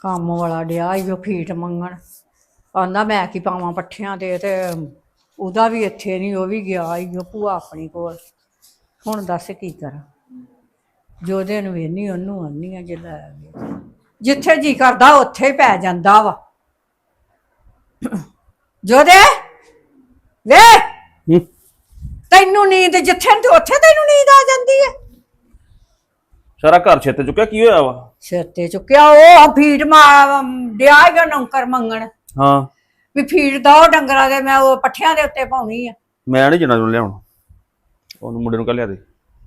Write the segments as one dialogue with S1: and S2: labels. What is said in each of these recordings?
S1: ਕੰਮ ਵਾਲਾ ਡਿਆ ਈ ਉਹ ਫੀਟ ਮੰਗਣ। ਆਂਦਾ ਮੈਂ ਕੀ ਪਾਵਾਂ ਪੱਠਿਆਂ ਤੇ ਤੇ ਉਹਦਾ ਵੀ ਇੱਥੇ ਨਹੀਂ ਉਹ ਵੀ ਗਿਆ ਈ ਉਹ ਭੂਆ ਆਪਣੀ ਕੋਲ। ਹੁਣ ਦੱਸ ਕੀ ਕਰਾਂ? ਜੋ ਦਿਨ ਵੇਨੀ ਉਹਨੂੰ ਆਨੀ ਆ ਜੇ ਲੈ ਆਵੇ। ਜਿੱਥੇ ਜੀ ਕਰਦਾ ਉੱਥੇ ਹੀ ਪੈ ਜਾਂਦਾ ਵਾ। ਜੋਦੇ ਵੇ!
S2: ਹੂੰ।
S1: ਤੈਨੂੰ ਨੀਂਦ ਜਿੱਥੇ ਨੂੰ ਤੇ ਉੱਥੇ ਤੈਨੂੰ ਨੀਂਦ ਆ ਜਾਂਦੀ ਹੈ
S2: ਸਾਰਾ ਘਰ ਛੇਤੇ ਚੁੱਕਿਆ? ਕੀ ਹੋਇਆ ਵਾ?
S1: ਸਿਰ ਤੇ ਚੁੱਕਿਆ ਉਹ ਫੀਡ ਮਾ ਡਿਆ ਹੈਗਾ ਨੌਕਰ ਮੰਗਣ।
S2: ਹਾਂ।
S1: ਵੀ ਫੀਡ ਦੋ ਡੰਗਰਾਂ ਦੇ ਮੈਂ ਉਹ ਪੱਠਿਆਂ ਦੇ ਉੱਤੇ ਪਾਉਣੀ ਆ।
S2: ਮੈਂ ਨਹੀਂ ਜਣਾ ਨੂੰ ਲਿਆਉਣਾ। ਉਹਨੂੰ ਮੁੰਡੇ ਨੂੰ ਕੱਲ ਲਿਆ ਦੇ।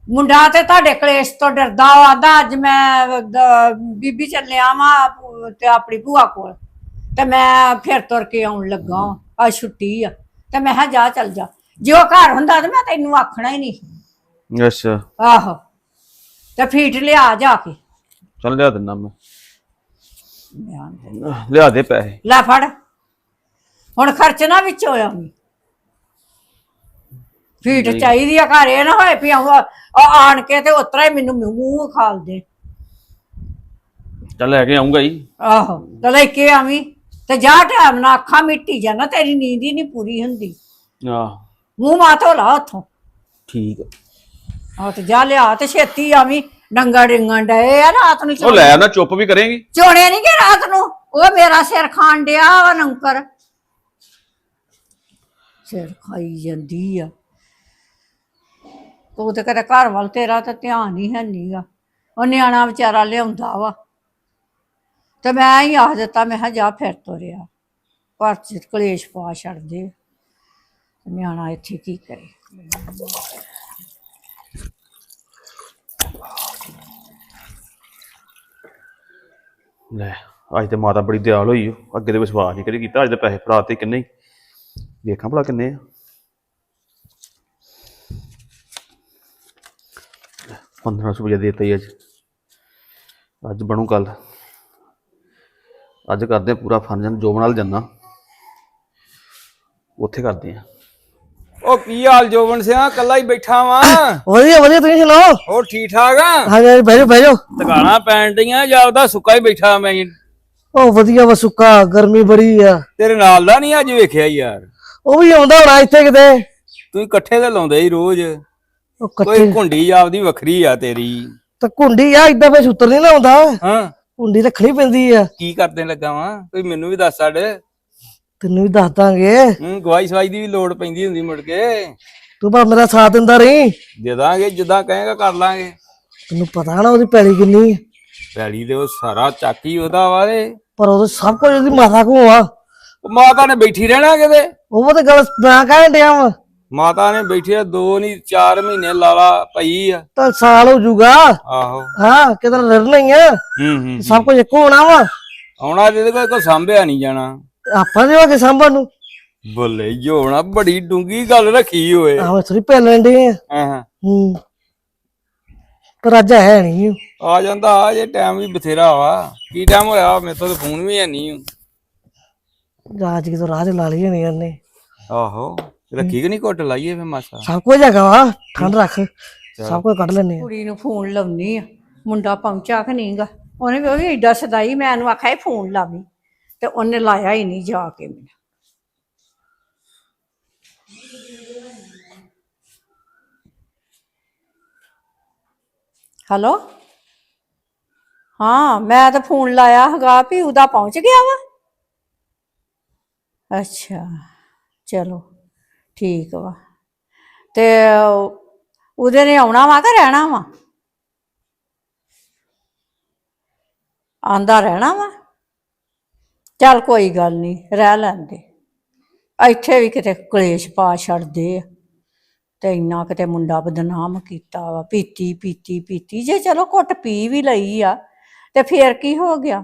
S1: ਮੁੰਡਾ ਤੇ ਤੁਹਾਡੇ ਕਲੇਸ਼ ਤੋਂ ਡਰਦਾ ਆਂਦਾ ਅੱਜ ਮੈਂ ਦ- ਬੀਬੀ ਚੱਲਿਆ ਵਾਂ ਤੇ ਆਪਣੀ ਭੂਆ ਕੋਲ। ਤੇ ਮੈਂ ਫਿਰ ਤੁਰ ਕੇ ਆਉਣ ਲੱਗਾ ਆ ਛੁੱਟੀ ਆ। ਤੇ ਮੈਂ ਕਿਹਾ ਜਾ ਚੱਲ ਜਾ। ਜੇ ਉਹ ਘਰ ਹੁੰਦਾ ਤੇ ਮੈਂ ਤੈਨੂੰ ਆਖਣਾ ਹੀ ਨਹੀਂ।
S2: ਅੱਛਾ।
S1: ਆਹੋ। ਤੇ ਫੀਟ ਲਿਆ ਜਾ ਕੇ।
S2: ਚੱਲ ਲਿਆ ਦਿੰਦਾ ਮੈਂ।
S1: ਧਿਆਨ ਦੇ।
S2: ਲਿਆ ਦੇ ਪੈਸੇ।
S1: ਲੈ ਫੜ। ਹੁਣ ਖਰਚਣਾ ਵਿੱਚ ਹੋਇਆ ਫੀਟ ਚਾਹੀਦੀ ਆ ਘਰ ਇਹ ਨਾ ਹੋਏ ਵੀ ਉਹ ਆਣ ਕੇ ਤੇ ਉਤਰਾ ਹੀ ਮੈਨੂੰ ਮੂੰਹ ਖਾਲ ਦੇ।
S2: ਚੱਲ ਲੈ ਕੇ ਆਉਂਗਾ ਹੀ
S1: ਆਹੋ ਤੇ ਲੈ ਕੇ ਆਵੀਂ। ਤੇ ਜਾ ਟਾਈਮ ਨਾਲ ਅੱਖਾਂ ਮਿੱਟੀ ਜਾਣਾ ਤੇਰੀ ਨੀਂਦ ਹੀ ਨਹੀਂ ਪੂਰੀ ਹੁੰਦੀ।
S2: ਆਹ।
S1: ਮੂੰਹ ਮਾਥੋ ਲਾ ਉੱਥੋਂ।
S2: ਠੀਕ ਆ।
S1: ਆ ਤੇ ਜਾ ਲਿਆ ਤੇ ਛੇਤੀ ਆਵੀਂ। ਡੰਗਾ ਡਿੰਗਣ ਡਏ ਆ ਰਾਤ ਨੂੰ
S2: ਉਹ ਲੈ ਨਾ ਚੁੱਪ ਵੀ ਕਰੇਗੀ?
S1: ਚੋਣੇ ਨਹੀਂ ਕਿ ਰਾਤ ਨੂੰ? ਉਹ ਮੇਰਾ ਸਿਰ ਖਾਣ ਡਿਆ ਵਾ ਨੌਕਰ। ਸਿਰ ਖਾਈ ਜਾਂਦੀ ਆ। ਤੂੰ ਤੇ ਕਦੇ ਘਰ ਵੱਲ ਤੇਰਾ ਤਾਂ ਧਿਆਨ ਹੀ ਹੈ ਨਹੀਂਗਾ ਉਹ ਨਿਆਣਾ ਵਿਚਾਰਾ ਲਿਆਉਂਦਾ ਵਾ। ਤੇ ਮੈਂ ਹੀ ਆਖ ਦਿੱਤਾ ਮੈਂ ਕਿਹਾ ਜਾ ਫਿਰ ਤੋਰਿਆ। ਚ ਕਲੇਸ਼ ਪਾ ਛੱਡਦੇ ਨਿਆਣਾ ਇੱਥੇ ਕੀ ਕਰੇ?
S2: ਲੈ, ਅੱਜ ਤੇ ਮਾਤਾ ਬੜੀ ਦਿਆਲ ਹੋਈ ਓ। ਅੱਗੇ ਤੇ ਵਿਸ਼ਵਾਸ ਨਹੀਂ ਕਰੀ ਕੀਤਾ, ਅੱਜ ਦੇ ਪੈਸੇ ਫੜਾ ਤੇ ਕਿੰਨੇ ਹੀ ਵੇਖਾਂ ਭਲਾ ਕਿੰਨੇ ਆ। 1500 ਰੁਪਏ ਦੇਤਾ ਹੀ ਅੱਜ। ਅੱਜ ਬਣੂ ਕੱਲ ਅੱਜ ਕਰਦੇ ਆ ਪੂਰਾ ਫੰਕਸ਼ਨ ਜੋ ਨਾਲ ਜੰਨਾ ਉੱਥੇ ਕਰਦੇ ਆ।
S3: ਉਹ ਕੀ ਹਾਲ ਜੋਬਨ ਸਿਆ? ਕੱਲਾ ਹੀ ਬੈਠਾ ਵਾਂ।
S4: ਵਧੀਆ ਵਧੀਆ ਤੁਸੀਂ ਸੁਣਾਓ?
S3: ਹੋਰ ਠੀਕ ਠਾਕ ਆ?
S4: ਹਾਂਜੀ ਹਾਂਜੀ ਬਹਿ ਜਾਓ ਬਹਿ ਜਾਓ।
S3: ਦੁਕਾਨਾਂ ਪੈਣ ਡੀਆਂ ਜਾਂ ਉਹਦਾ ਸੁੱਕਾ ਹੀ ਬੈਠਾ ਮੈਂ?
S4: ਉਹ ਵਧੀਆ ਵਾ ਸੁੱਕਾ ਗਰਮੀ ਬੜੀ ਆ।
S3: ਤੇਰੇ ਨਾਲ ਦਾ ਨਹੀਂ ਅੱਜ ਵੇਖਿਆ ਯਾਰ।
S4: ਉਹ ਵੀ ਆਉਂਦਾ ਹੋਣਾ ਇੱਥੇ ਕਿਤੇ।
S3: ਤੂੰ ਇਕੱਠੇ ਤੇ ਲਾਉਂਦੇ ਹੀ ਰੋਜ਼।
S4: ਉਹ
S3: ਕੋਈ ਘੁੰਡੀ ਆਪਦੀ ਵੱਖਰੀ ਆ ਤੇਰੀ।
S4: ਤਾਂ ਕੁੰਡੀ ਆ ਇਦਾਂ ਫੇ ਸੁੱਤਰ ਨਹੀਂ ਲਾਉਂਦਾ।
S3: ਹਾਂ।
S4: ਕੁੰਡੀ ਰੱਖਣੀ ਪੈਂਦੀ ਆ।
S3: ਕੀ ਕਰਦੇ ਲੱਗਾ ਵਾਂ? ਕੋਈ ਮੈਨੂੰ ਵੀ ਦੱਸ ਛੱਡ।
S4: ਤੈਨੂੰ ਵੀ ਦੱਸ ਦਾਂਗੇ।
S3: ਹੂੰ ਗਵਾਈ ਸਵਾਈ ਦੀ ਵੀ ਲੋੜ ਪੈਂਦੀ ਹੁੰਦੀ ਮੁੜ ਕੇ।
S4: ਤੂੰ ਬਾ ਮੇਰਾ ਸਾਥ ਦਿੰਦਾ ਰਹੀਂ।
S3: ਦੇ ਦਾਂਗੇ ਜਿੱਦਾਂ ਕਹੇਗਾ ਕਰ ਲਾਂਗੇ।
S4: ਤੈਨੂੰ ਪਤਾ ਨਾ ਉਹਦੀ ਪੈਲੀ ਕਿੰਨੀ।
S3: ਪੈਲੀ ਦੇ ਉਹ ਸਾਰਾ ਚਾਕੀ ਉਹਦਾ ਵਾ ਤੇ
S4: ਪਰ ਉਹ ਸਭ ਕੁਝ ਉਹਦੀ ਮਾਤਾ ਕੋ ਆ।
S3: ਉਹ ਮਾਤਾ ਨੇ ਬੈਠੀ ਰਹਿਣਾ ਕਿਤੇ?
S4: ਉਹ ਤਾਂ ਗੱਲ ਮੈਂ ਕਹਿਣ ਡਿਆ ਵਾ।
S3: ਮਾਤਾ ਨੇ ਬੈਠੀ ਆ ਦੋ ਨਹੀਂ 4 ਮਹੀਨੇ ਲਾਲਾ ਪਈ ਆ।
S4: ਤਾਂ ਸਾਲ ਹੋ ਜਾਊਗਾ।
S3: ਆਹੋ।
S4: ਹਾਂ ਕਿਤੇ ਲੜਨਾ ਹੀ ਆ
S3: ਹੂੰ ਹੂੰ
S4: ਸਭ ਕੁਝ ਇੱਕੋ ਹੋਣਾ ਵਾ।
S3: ਆਉਣਾ ਜਿਹਦੇ ਕੋਲ ਕੋਈ ਸੰਭਿਆ ਨਹੀਂ ਜਾਣਾ।
S4: ਆਪਾਂ ਦੇ ਕੇ ਸਾਂਭਣ ਨੂੰ?
S3: ਬੱਲੇ ਜੋਣਾ ਬੜੀ ਡੂੰਗੀ ਗੱਲ ਰੱਖੀ ਓਏ।
S4: ਆਹ ਥੋੜੀ ਪੈਲਣ ਦੇ ਆ।
S3: ਹਾਂ
S4: ਹੂੰ। ਪਰ ਅੱਜ ਹੈ ਨਹੀਂ
S3: ਆ ਜਾਂਦਾ ਆ ਜੇ ਟਾਈਮ ਵੀ ਬਥੇਰਾ ਵਾ। ਕੀ ਟਾਈਮ ਹੋਇਆ? ਮੇਰੇ ਤੋਂ ਫੋਨ ਵੀ ਹੈ ਨਹੀਂ
S4: ਰਾਜ ਕਿਤੋਂ ਰਾਜ ਲਾ ਲਈ ਹੋਣੀ ਉਹਨੇ।
S3: ਆਹੋ ਰੱਖੀ ਕਿ ਨਹੀਂ ਘੁੱਟ ਲਾਈਏ ਫੇ ਮਾਸਾ?
S4: ਸਭ ਕੁਝ ਹੈਗਾ ਵਾ ਠੰਡ ਰੱਖ। ਸਭ ਕੁਝ ਕੱਢ ਲੈਨੇ ਆ।
S1: ਕੁੜੀ ਨੂੰ ਫੋਨ ਲਾਉਣੀ ਆ। ਮੁੰਡਾ ਪਹੁੰਚਾ ਕਿ ਨਹੀਂਗਾ ਉਹਨੇ ਵੀ ਉਹ ਵੀ ਏਡਾ ਸਦਾਈ ਮੈਂ ਇਹਨੂੰ ਆਖਿਆ ਫੋਨ ਲਾਵੀਂ ਤੇ ਉਹਨੇ ਲਾਇਆ ਹੀ ਨਹੀਂ ਜਾ ਕੇ ਮੈਨੂੰ ਹੈਲੋ? ਹਾਂ, ਮੈਂ ਤਾਂ ਫੋਨ ਲਾਇਆ ਹੈਗਾ ਵੀ ਉਹਦਾ ਪਹੁੰਚ ਗਿਆ ਵਾ। ਅੱਛਾ, ਚਲੋ, ਠੀਕ ਵਾ। ਤੇ ਉਹਦੇ ਨੇ ਆਉਣਾ ਵਾ ਕਿ ਰਹਿਣਾ ਵਾ? ਆਂਦਾ ਰਹਿਣਾ ਵਾ? ਚੱਲ ਕੋਈ ਗੱਲ ਨਹੀਂ ਰਹਿ ਲੈਂਦੇ। ਇੱਥੇ ਵੀ ਕਿਤੇ ਕਲੇਸ਼ ਪਾ ਛੱਡਦੇ ਆ। ਤੇ ਇੰਨਾ ਕਿਤੇ ਮੁੰਡਾ ਬਦਨਾਮ ਕੀਤਾ ਵਾ, ਪੀਤੀ ਪੀਤੀ ਪੀਤੀ। ਜੇ ਚਲੋ ਘੁੱਟ ਪੀ ਵੀ ਲਈ ਆ, ਤੇ ਫੇਰ ਕੀ ਹੋ ਗਿਆ?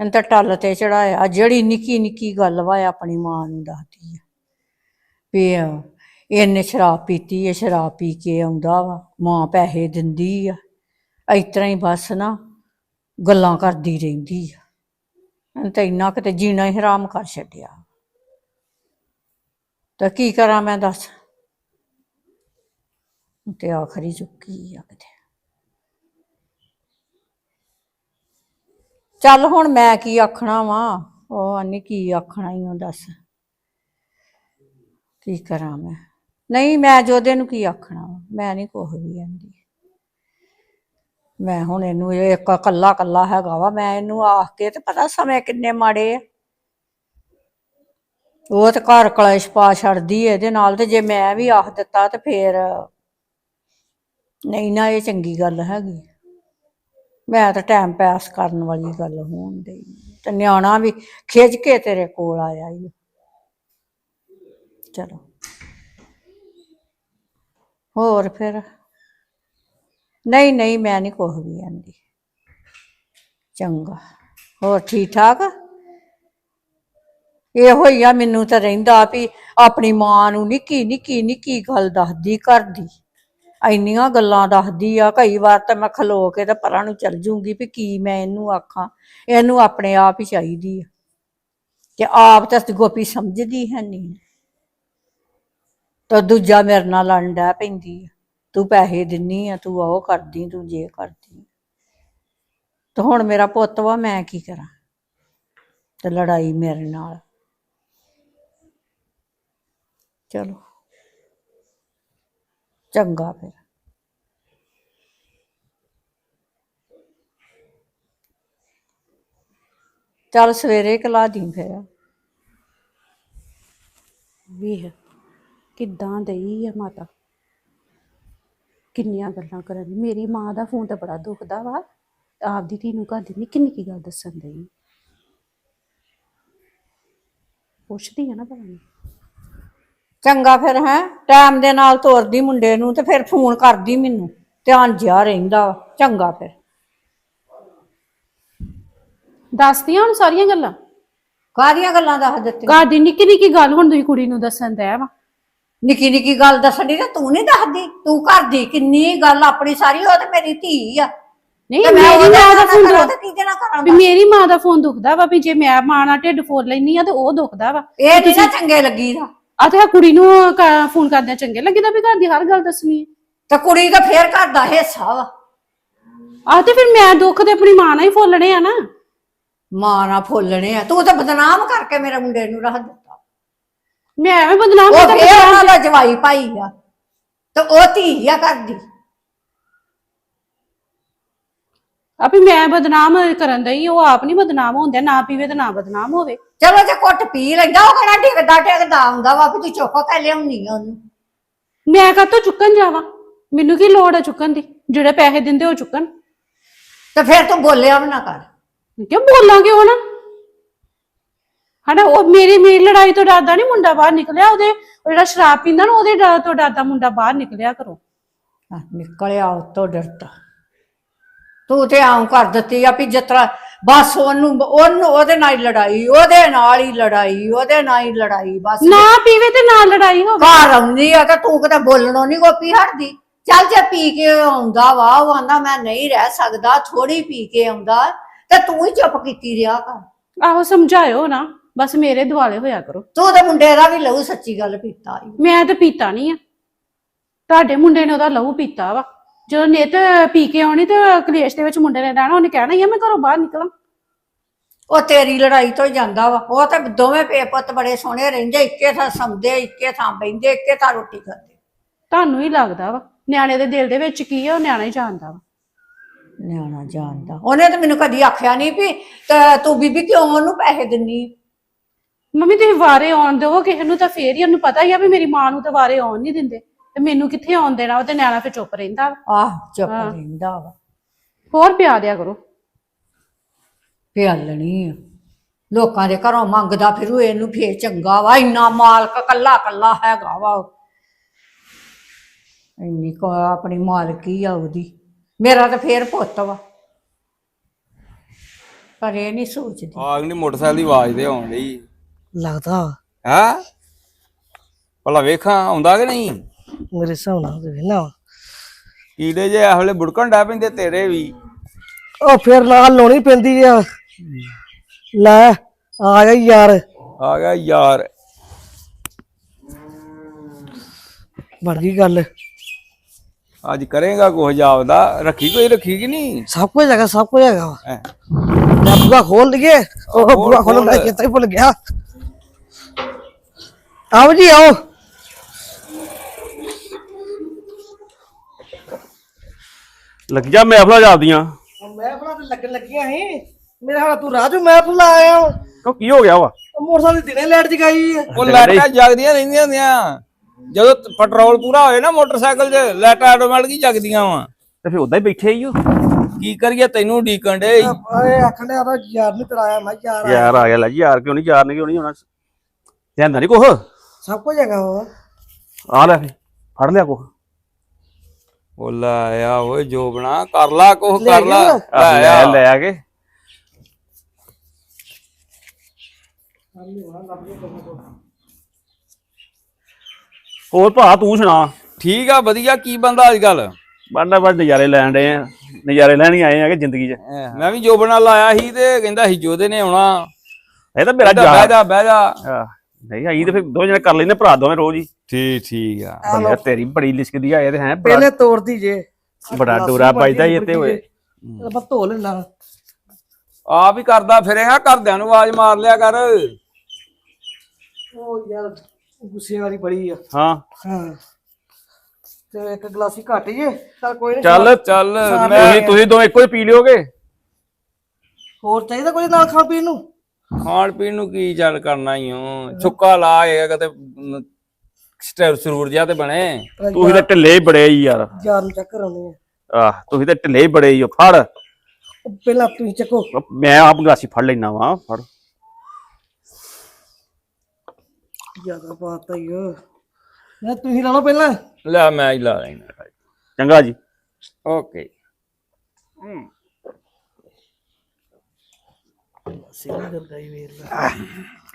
S1: ਇਹਨੂੰ ਤਾਂ ਟੱਲ ਤੇ ਚੜਾਇਆ। ਜਿਹੜੀ ਨਿੱਕੀ ਨਿੱਕੀ ਗੱਲ ਵਾ ਆਪਣੀ ਮਾਂ ਨੂੰ ਦੱਸਦੀ ਆ। ਵੀ ਇਹਨੇ ਸ਼ਰਾਬ ਪੀਤੀ ਹੈ ਸ਼ਰਾਬ ਪੀ ਕੇ ਆਉਂਦਾ ਵਾ। ਮਾਂ ਪੈਸੇ ਦਿੰਦੀ ਆ। ਇਸ ਤਰ੍ਹਾਂ ਹੀ ਬਸ ਨਾ, ਗੱਲਾਂ ਕਰਦੀ ਰਹਿੰਦੀ ਆ। ਤਾਂ ਇੰਨਾ ਕਿਤੇ ਜੀਣਾ ਹੀ ਹਰਾਮ ਕਰ ਛੱਡਿਆ। ਤਾਂ ਕੀ ਕਰਾਂ ਮੈਂ ਦੱਸ? ਤੇ ਆਖਰੀ ਚੁੱਕੀ ਆ ਕਿਤੇ। ਚੱਲ ਹੁਣ ਮੈਂ ਕੀ ਆਖਣਾ ਵਾ? ਉਹ ਆਨੀ ਕੀ ਆਖਣਾ ਹੀ ਉਹ ਦੱਸ। ਕੀ ਕਰਾਂ ਮੈਂ? ਨਹੀਂ, ਮੈਂ ਜੋਦੇ ਨੂੰ ਕੀ ਆਖਣਾ ਵਾ? ਮੈਂ ਨਹੀਂ ਕੁਛ ਵੀ ਆਂਦੀ ਮੈਂ ਹੁਣ ਇਹਨੂੰ ਇਹ ਇੱਕ ਕੱਲਾ ਕੱਲਾ ਹੈਗਾ ਵਾ, ਮੈਂ ਇਹਨੂੰ ਆਖ ਕੇ ਤੇ ਪਤਾ ਸਮੇਂ ਕਿੰਨੇ ਮਾੜੇ ਆ। ਉਹ ਤੇ ਘਰ ਕਲੇਸ਼ ਪਾ ਛੱਡਦੀ ਏ ਇਹਦੇ ਨਾਲ ਤੇ ਜੇ ਮੈਂ ਵੀ ਆਖ ਦਿੱਤਾ ਤੇ ਫੇਰ ਨਹੀਂ ਨਾ ਇਹ ਚੰਗੀ ਗੱਲ ਹੈਗੀ। ਮੈਂ ਤਾਂ ਟਾਈਮ ਪਾਸ ਕਰਨ ਵਾਲੀ ਗੱਲ ਹੋਣ ਡਈ। ਤੇ ਨਿਆਣਾ ਵੀ ਖਿੱਚ ਕੇ ਤੇਰੇ ਕੋਲ ਆਇਆ ਈ। ਚਲੋ। ਹੋਰ ਫਿਰ? ਨਹੀਂ ਨਹੀਂ, ਮੈਂ ਨਹੀਂ ਕੁਛ ਵੀ ਆਂਦੀ। ਚੰਗਾ। ਹੋਰ ਠੀਕ ਠਾਕ? ਇਹੋ ਹੀ ਆ, ਮੈਨੂੰ ਤਾਂ ਰਹਿੰਦਾ ਵੀ ਆਪਣੀ ਮਾਂ ਨੂੰ ਨਿੱਕੀ ਨਿੱਕੀ ਨਿੱਕੀ ਗੱਲ ਦੱਸਦੀ ਕਰਦੀ। ਇੰਨੀਆਂ ਗੱਲਾਂ ਦੱਸਦੀ ਆ, ਕਈ ਵਾਰ ਤਾਂ ਮੈਂ ਖਲੋ ਕੇ ਤੇ ਪਰਾਂ ਨੂੰ ਚੱਲ ਜੂੰਗੀ ਵੀ ਕੀ ਮੈਂ ਇਹਨੂੰ ਆਖਾਂ। ਇਹਨੂੰ ਆਪਣੇ ਆਪ ਹੀ ਚਾਹੀਦੀ ਆ। ਤੇ ਆਪ ਤਾਂ ਗੋਪੀ ਸਮਝਦੀ ਹੈ ਨਹੀਂ ਤਾਂ ਦੂਜਾ ਮੇਰੇ ਨਾਲ ਲੜਨ ਡੈ ਪੈਂਦੀ ਆ। ਤੂੰ ਪੈਸੇ ਦਿੰਨੀ ਆ, ਤੂੰ ਉਹ ਕਰਦੀ, ਤੂੰ ਜੇ ਕਰਦੀ। ਤੇ ਹੁਣ ਮੇਰਾ ਪੁੱਤ ਵਾ, ਮੈਂ ਕੀ ਕਰਾਂ? ਤੇ ਲੜਾਈ ਮੇਰੇ ਨਾਲ। ਚਲੋ। ਚੰਗਾ ਫਿਰ। ਚੱਲ ਸਵੇਰੇ ਕਲਾ ਦੀ ਫਿਰ।
S5: ਵੀ ਕਿੱਦਾਂ ਦਈ ਆ ਮਾਤਾ। ਕਿੰਨੀਆਂ ਗੱਲਾਂ ਕਰਨ ਦੀ ਮੇਰੀ ਮਾਂ ਦਾ ਫੋਨ ਤਾਂ ਬੜਾ ਦੁਖਦਾ ਵਾ। ਆਪਦੀ ਧੀ ਨੂੰ ਘਰ ਦੀ ਨਿੱਕੀ ਨਿੱਕੀ ਗੱਲ ਦੱਸਣ ਦਈ ਪੁੱਛਦੀ ਆ ਨਾ ਭਲਾ ਮੈਂ।
S1: ਚੰਗਾ ਫਿਰ ਹੈ ਟਾਈਮ ਦੇ ਨਾਲ ਤੋਰਦੀ ਮੁੰਡੇ ਨੂੰ ਤੇ ਫਿਰ ਫੋਨ ਕਰਦੀ ਮੈਨੂੰ। ਧਿਆਨ ਜਿਆ ਰਹਿੰਦਾ ਵਾ। ਚੰਗਾ ਫਿਰ।
S5: ਦੱਸਦੀਆਂ ਹੁਣ ਸਾਰੀਆਂ ਗੱਲਾਂ?
S1: ਕਾਹਦੀਆਂ ਗੱਲਾਂ ਦੱਸ ਦਿੱਤੀ
S5: ਘਰ ਦੀ ਨਿੱਕੀ ਨਿੱਕੀ ਗੱਲ ਹੁਣ ਤੁਸੀਂ ਕੁੜੀ ਨੂੰ ਦੱਸਣ ਦਿਆ ਵਾ।
S1: ਨਿੱਕੀ ਨਿੱਕੀ ਗੱਲ ਦੱਸਣੀ ਤੇ ਤੂੰ ਨਹੀਂ ਦੱਸਦੀ ਤੂੰ ਕਰਦੀ ਕਿੰਨੀ ਗੱਲ ਆਪਣੀ ਸਾਰੀ ਉਹ ਤੇ ਮੇਰੀ ਧੀ ਆ।
S5: ਨਹੀਂ
S1: ਤੇ ਮੈਂ
S5: ਮੇਰੀ
S1: ਉਹਦੇ
S5: ਮਾਂ ਦਾ
S1: ਨਾਲ
S5: ਫੋਨ
S1: ਕਰਾਂ
S5: ਦੁਖ
S1: ਤੇ ਕਿਹਦੇ ਨਾਲ ਕਰਾਂ
S5: ਵੀ ਮੇਰੀ ਮਾਂ ਦਾ ਫੋਨ ਦੁਖਦਾ ਵਾ ਵੀ ਜੇ ਮੈਂ ਮਾਂ ਨਾਲ ਢਿੱਡ ਫੋੜ ਲੈਣੀ ਆ ਤੇ ਉਹ ਦੁਖਦਾ ਵਾ।
S1: ਇਹ ਨਹੀਂ ਨਾ ਚੰਗੇ ਲੱਗੀਦਾ।
S5: ਆ ਤੇ ਆਹ ਕੁੜੀ ਨੂੰ ਕ- ਫੋਨ ਕਰਦਿਆਂ ਚੰਗੇ ਲੱਗਦਾ ਵੀ ਘਰ ਦੀ ਹਰ ਗੱਲ ਦੱਸਣੀ
S1: ਤੇ ਕੁੜੀ ਦਾ ਫੇਰ ਘਰ ਦਾ ਹਿੱਸਾ ਵਾ।
S5: ਆ ਤੇ ਫਿਰ ਮੈਂ ਦੁੱਖ ਤੇ ਆਪਣੀ ਮਾਂ ਨਾਲ ਹੀ ਫੋਲਣੇ ਆ ਨਾ।
S1: ਮਾਂ ਨਾਲ ਫੁੱਲਣੇ ਆ। ਤੂੰ ਤਾਂ ਬਦਨਾਮ ਕਰਕੇ ਮੇਰੇ ਮੁੰਡੇ ਨੂੰ ਰੱਖ ਦਿੱਤਾ
S5: ਮੈਂ ਐਵੇਂ ਬਦਨਾਮ
S1: ਉਹ ਫੇਰ ਉਹਨਾਂ ਦਾ ਜਵਾਈ ਭਾਈ ਆ ਤੇ ਉਹ ਧੀ ਆ ਕਰਦੀ
S5: ਆ ਵੀ ਮੈਂ ਬਦਨਾਮ ਕਰਨ ਦਈ ਉਹ ਆਪ ਨਹੀਂ ਬਦਨਾਮ ਹੁੰਦੇ ਨਾ ਪੀਵੇ ਤੇ ਨਾ ਬਦਨਾਮ ਹੋਵੇ।
S1: ਚਲੋ ਜੇ ਕੁੱਟ ਪੀ ਲੈਂਦਾ ਉਹ ਕਿਹੜਾ ਟਿਕਦਾ ਟਿਕਦਾ ਆਉਂਦਾ ਵਾ ਵੀ ਤੂੰ ਚੁੱਕ ਕੇ ਲਿਆਉਣੀ ਆ ਉਹਨੂੰ।
S5: ਮੈਂ ਕਾਹਤੋਂ ਚੁੱਕਣ ਜਾਵਾਂ? ਮੈਨੂੰ ਕੀ ਲੋੜ ਹੈ ਚੁੱਕਣ ਦੀ? ਜਿਹੜੇ ਪੈਸੇ ਦਿੰਦੇ ਉਹ ਚੁੱਕਣ।
S1: ਤੇ ਫਿਰ ਤੂੰ ਬੋਲਿਆ ਵੀ ਨਾ ਕਰ।
S5: ਕਿਉਂ ਬੋਲਾਂਗੇ ਹੁਣ? ਹਨਾ ਉਹ ਮੇਰੀ ਮੇਰੀ ਲੜਾਈ ਤੋਂ ਡਰਦਾ ਨਹੀਂ ਮੁੰਡਾ ਬਾਹਰ ਨਿਕਲਿਆ ਉਹਦੇ ਉਹ ਜਿਹੜਾ ਸ਼ਰਾਬ ਪੀਂਦਾ ਨਾ ਉਹਦੇ ਡਰ ਤੋਂ ਡਰਦਾ ਮੁੰਡਾ ਬਾਹਰ ਨਿਕਲਿਆ ਘਰੋਂ।
S1: ਆਹ, ਨਿਕਲਿਆ ਉਤੋਂ ਡਰਦਾ ਤੂੰ ਤੇ ਆਉਂ ਕਰ ਦਿੱਤੀ ਆ ਵੀ ਜਿਤਰਾ ਬਸ ਉਹਨੂੰ ਉਹਨੂੰ ਉਹਦੇ ਨਾਲ ਹੀ ਲੜਾਈ ਉਹਦੇ ਨਾਲ ਹੀ ਲੜਾਈ ਉਹਦੇ ਨਾਲ ਹੀ ਲੜਾਈ ਬਸ।
S5: ਨਾ ਪੀਵੇ ਤੇ ਨਾ ਲੜਾਈ ਹੋਵੇ।
S1: ਘਰ ਆਉਂਦੀ ਆ ਤਾਂ ਤੂੰ ਕਿਤੇ ਬੋਲਣੋਂ ਨਹੀਂ ਗੋਪੀ ਹਟਦੀ। ਚੱਲ ਜੇ ਪੀ ਕੇ ਆਉਂਦਾ ਵਾ ਉਹ ਆਂਦਾ ਮੈਂ ਨਹੀਂ ਰਹਿ ਸਕਦਾ ਥੋੜੀ ਪੀ ਕੇ ਆਉਂਦਾ ਤੇ ਤੂੰ ਹੀ ਚੁੱਪ ਕੀਤੀ ਰਿਹਾ ਕਰ।
S5: ਆਹੋ ਸਮਝਾਇਓ ਨਾ। ਬਸ ਮੇਰੇ ਦੁਆਲੇ ਹੋਇਆ ਕਰੋ।
S1: ਤੂੰ ਤੇ ਮੁੰਡੇ ਦਾ ਵੀ ਲਹੂ ਸੱਚੀ ਗੱਲ ਪੀਤਾ ਈ।
S5: ਮੈਂ ਤਾਂ ਪੀਤਾ ਨਹੀਂ ਆ। ਤੁਹਾਡੇ ਮੁੰਡੇ ਨੇ ਉਹਦਾ ਲਹੂ ਪੀਤਾ ਵਾ। ਜਦੋਂ ਨਿਤ ਪੀ ਕੇ ਆਉਣੀ ਤੇ ਕਲੇਸ਼ ਦੇ ਵਿੱਚ ਮੁੰਡੇ ਨੇ ਰਹਿਣਾ ਉਹਨੇ ਕਹਿਣਾ ਹੀ ਆ ਮੈਂ ਘਰੋਂ ਬਾਹਰ ਨਿਕਲਾਂ।
S1: ਉਹ ਤੇਰੀ ਲੜਾਈ ਤੋਂ ਹੀ ਜਾਂਦਾ ਵਾ। ਉਹ ਤਾਂ ਦੋਵੇਂ ਪੇ ਪੁੱਤ ਬੜੇ ਸੋਹਣੇ ਰਹਿੰਦੇ ਇੱਕੇ ਥਾਂ ਸੌਂਦੇ ਇੱਕੇ ਥਾਂ ਬਹਿੰਦੇ ਇੱਕੇ ਥਾਂ ਰੋਟੀ ਖਾਂਦੇ।
S5: ਤੁਹਾਨੂੰ ਹੀ ਲੱਗਦਾ ਵਾ ਨਿਆਣੇ ਦੇ ਦਿਲ ਦੇ ਵਿੱਚ ਕੀ ਆ ਉਹ ਨਿਆਣਾ ਹੀ ਜਾਣਦਾ ਵਾ।
S1: ਨਿਆਣਾ ਜਾਣਦਾ। ਉਹਨੇ ਤਾਂ ਮੈਨੂੰ ਕਦੀ ਆਖਿਆ ਨਹੀਂ ਵੀ ਤੇ ਤੂੰ ਬੀਬੀ ਕਿਉਂ ਉਹਨੂੰ ਪੈਸੇ ਦਿੰਨੀ?
S5: ਮੰਮੀ ਤੁਸੀਂ ਵਾਰੇ ਆਉਣ ਦਿਓ ਕਿਸੇ ਨੂੰ ਤਾਂ ਫੇਰ ਹੀ ਉਹਨੂੰ ਪਤਾ ਹੀ ਆ ਵੀ ਮੇਰੀ ਮਾਂ ਨੂੰ ਤਾਂ ਵਾਰੇ ਆਉਣ ਨਹੀਂ ਦਿੰਦੇ। ਤੇ ਮੈਨੂੰ ਕਿੱਥੇ ਆਉਣ ਦੇਣਾ ਉਹ ਤੇ ਨਿਆਣਾ ਫਿਰ ਚੁੱਪ ਰਹਿੰਦਾ ਵਾ।
S1: ਆਹ ਚੁੱਪ ਰਹਿੰਦਾ ਵਾ।
S5: ਹੋਰ ਪਿਆ ਦਿਆ ਕਰੋ।
S1: ਪਿਆਲਣੀ ਆ। ਲੋਕਾਂ ਦੇ ਘਰੋਂ ਮੰਗਦਾ ਫਿਰੂ ਇਹਨੂੰ ਫੇਰ ਚੰਗਾ ਵਾ ਇੰਨਾ ਮਾਲਕ ਕੱਲਾ ਕੱਲਾ ਹੈਗਾ ਵਾ ਉਹ। ਇੰਨੀ ਕੋ ਆਪਣੀ ਮਾਲਕੀ ਆ ਉਹਦੀ। ਮੇਰਾ ਤਾਂ ਫੇਰ ਪੁੱਤ ਵਾ। ਪਰ ਇਹ ਨਹੀਂ ਸੋਚਦੀ।
S3: ਆਗ ਨਹੀਂ ਮੋਟਰਸਾਈਕਲ ਦੀ ਆਵਾਜ਼ ਤੇ ਆਉਣ ਡਈ।
S4: ਲੱਗਦਾ।
S3: ਹੈ? ਭਲਾ ਵੇਖਾਂ ਆਉਂਦਾ ਕਿ ਨਹੀਂ?
S4: ਮੇਰੇ ਹਿਸਾਬ ਨਾਲ ਤੇ ਵੇਨਾ
S3: ਕੀੜੇ ਜੇ ਇਹ ਵੇਲੇ ਬੁੜਕਣ ਡੈ ਪੈਂਦੇ ਤੇਰੇ ਵੀ।
S4: ਉਹ ਫਿਰ ਨਾਲ ਲਾਉਣੀ ਪੈਂਦੀ ਆ। ਲੈ ਆ ਗਿਆ ਯਾਰ।
S3: ਆ ਗਿਆ ਯਾਰ।
S4: ਬਣ ਗਈ ਗੱਲ।
S3: ਅੱਜ ਕਰੇਗਾ ਕੁਝ ਜਾਪਦਾ। ਰੱਖੀ ਕੋਈ ਰੱਖੀ ਕਿ ਨਹੀਂ?
S4: ਸਭ ਕੁਝ ਹੈਗਾ ਸਭ ਕੁਝ ਹੈਗਾ।
S3: ਹੈਂ।
S4: ਲੈ ਬੁਆ ਖੋਲ ਲਈਏ। ਉਹ ਬੁਆ ਖੋਲਣ ਦਾ। ਚੇਤਾ ਹੀ ਭੁੱਲ ਗਿਆ। ਆਓ ਜੀ ਆਓ।
S2: ਲੱਗ ਜਾ ਮਹਿਫਲਾਂ ਜਾਂਦੀਆਂ
S4: ਮੈਂ ਭਲਾ ਤੇ ਲੱਗਣ ਲੱਗੀਆਂ ਸੀ। ਮੇਰੇ ਹਾਲ ਤੂੰ ਰਾਜੂ ਮੈਂ ਭੁਲਾ ਆਇਆ। ਵਾਂ।
S2: ਕਿਉਂ ਕੀ ਹੋ ਗਿਆ ਵਾ?
S4: ਉਹ ਮੋਟਰਸਾਈਕਲ ਦੀ ਦਿਨੇ ਲਾਈਟ ਜਗਾਈ ਹੈ
S3: ਉਹ ਲਾਈਟਾਂ ਜਗਦੀਆਂ ਰਹਿੰਦੀਆਂ ਹੁੰਦੀਆਂ। ਜਦੋਂ ਤ- ਪੈਟਰੋਲ ਪੂਰਾ ਹੋਏ ਨਾ ਮੋਟਰਸਾਈਕਲ 'ਚ ਲਾਈਟਾਂ ਆਟੋਮੈਟਿਕ ਜਗਦੀਆਂ ਵਾ।
S2: ਤੇ ਫਿਰ ਉਦਾਂ ਹੀ ਬੈਠੇ ਹੀ ਹੋ
S3: ਕੀ ਕਰੀਏ ਤੈਨੂੰ ਡੀਕਣ ਡੇ
S4: ਓਏ ਆਖਣ ਡਿਆ ਯਾਰ ਨਹੀਂ ਤਰਾਇਆ ਮੈਂ ਕਿਹਾ ਯਾਰ ਆ।
S2: ਯਾਰ ਆ ਗਿਆ ਲੈ ਜੀ ਯਾਰ ਕਿਉਂ ਨਹੀਂ ਯਾਰ ਨੇ ਕਿਉਂ ਨਹੀਂ ਹੋਣਾ ਧਿਆਨ ਨਹੀਂ ਕੁਛ?
S4: ਸਭ ਕੁਝ ਹੈਗਾ ਵਾ
S2: ਆ ਲੈ ਫੇ ਫੜ ਲਿਆ ਕੁਛ
S3: ਉਹ ਲੈ ਆ ਓਏ ਜੋਬਣਾ ਕਰ ਲਾ
S4: ਲੈ
S3: ਕਰ ਲਾ।
S4: ਗਿਆ?
S3: ਲੈ
S2: ਲੈ
S3: ਆ।
S2: ਲੈ ਆ ਕੇ। ਹੋਰ ਭਾ ਤੂੰ ਸੁਣਾ।
S3: ਠੀਕ ਆ ਵਧੀਆ। ਕੀ ਬੰਦਾ ਅੱਜ ਕੱਲ
S2: ਬਾਡਾ ਬਸ ਨਜ਼ਾਰੇ ਲੈਣ ਡਏ ਆ। ਨਜ਼ਾਰੇ ਲੈਣ ਹੀ ਆਏ ਆ ਕਿ ਜ਼ਿੰਦਗੀ 'ਚ।
S3: ਮੈਂ ਵੀ ਜੋਬਣਾ ਲਾਇਆ ਸੀ ਤੇ ਕਹਿੰਦਾ ਸੀ ਜੋਦੇ ਨੇ ਆਉਣਾ।
S2: ਇਹ ਤਾਂ ਮੇਰਾ
S3: ਬਹਿ ਜਾ ਬਹਿ ਜਾ।
S2: ਆਹ, ਨਹੀਂ ਆਈ ਤੇ ਫਿਰ ਦੋ ਜਣੇ ਕਰ ਲੈਂਦੇ ਭਰਾ ਦੋਵੇਂ ਰੋਜ਼ ਹੀ।
S3: ਠੀਕ ਠੀਕ ਆ।
S2: ਬੰਦਾ ਤੇਰੀ ਬੜੀ ਲਿਸ਼ਕਦੀ ਆ ਇਹ ਤੇ ਹੈ
S4: ਪਹਿਲੇ ਤੋੜਦੀ ਜੇ।
S2: ਬੜਾ ਡੋਰਾ ਵੱਜਦਾ ਈ ਇੱਥੇ ਓਏ।
S4: ਆਪਾਂ ਧੋ ਲੈਣਾ
S3: ਆਪ ਹੀ ਕਰਦਾ ਫਿਰੇਗਾ ਘਰਦਿਆਂ ਨੂੰ ਆਵਾਜ਼ ਮਾਰ ਲਿਆ ਕਰ।
S4: ਉਹ ਯਾਰ ਗੁੱਸੇ ਵਾਲੀ ਬੜੀ ਆ।
S2: ਹਾਂ।
S4: ਹਾਂ। ਤੇ ਇੱਕ ਗਲਾਸੀ ਘੱਟ ਜੇ ਚੱਲ ਕੋਈ ਨਹੀਂ
S2: ਚੱਲ
S3: ਚੱਲ ਮੈਂ
S2: ਤੁਸੀਂ ਤੁਸੀਂ ਦੋ ਇੱਕੋ ਹੀ ਪੀ ਲਿਓਗੇ?
S4: ਹੋਰ ਚਾਹੀਦਾ ਕੋਈ ਨਾਲ ਖਾਣ ਪੀਣ ਨੂੰ?
S3: ਖਾਣ ਪੀਣ ਨੂੰ ਕੀ ਚੱਲ ਕਰਨਾ ਹੀ ਹੂੰ ਸੁੱਕਾ ਲਾ ਕੇ ਕਿਤੇ ਸਟੈਪ ਸਰੂਰ ਜਿਹਾ ਤੇ ਬਣੇ।
S2: ਤੁਸੀਂ ਤਾਂ ਢਿੱਲੇ ਹੀ ਬੜੇ ਹੀ ਯਾਰ।
S4: ਯਾਰ ਨੂੰ ਚੈੱਕ ਕਰਾਉਣੇ ਆ।
S2: ਆਹ ਤੁਸੀਂ ਤਾਂ ਢਿੱਲੇ ਹੀ ਬੜੇ ਹੀ ਹੋ ਫੜ।
S4: ਉਹ ਪਹਿਲਾਂ ਤੁਸੀਂ ਚੱਕੋ।
S2: ਮੈਂ ਆਪ ਗਲਾਸੀ ਫੜ ਲੈਣਾ ਵਾ ਫੜ।
S4: ਜ਼ਿਆਦਾ ਬਾਤ ਆਈ ਓ। ਨਾ ਤੁਸੀਂ ਲਾ ਲਓ ਪਹਿਲਾਂ।
S3: ਲੈ ਮੈਂ ਹੀ ਲਾ ਲੈਣਾ
S2: ਚੰਗਾ ਜੀ।
S3: ਓਕੇ।
S4: ਸਿੰਗਲ ਗਾਈ ਵੇਰ ਦਾ।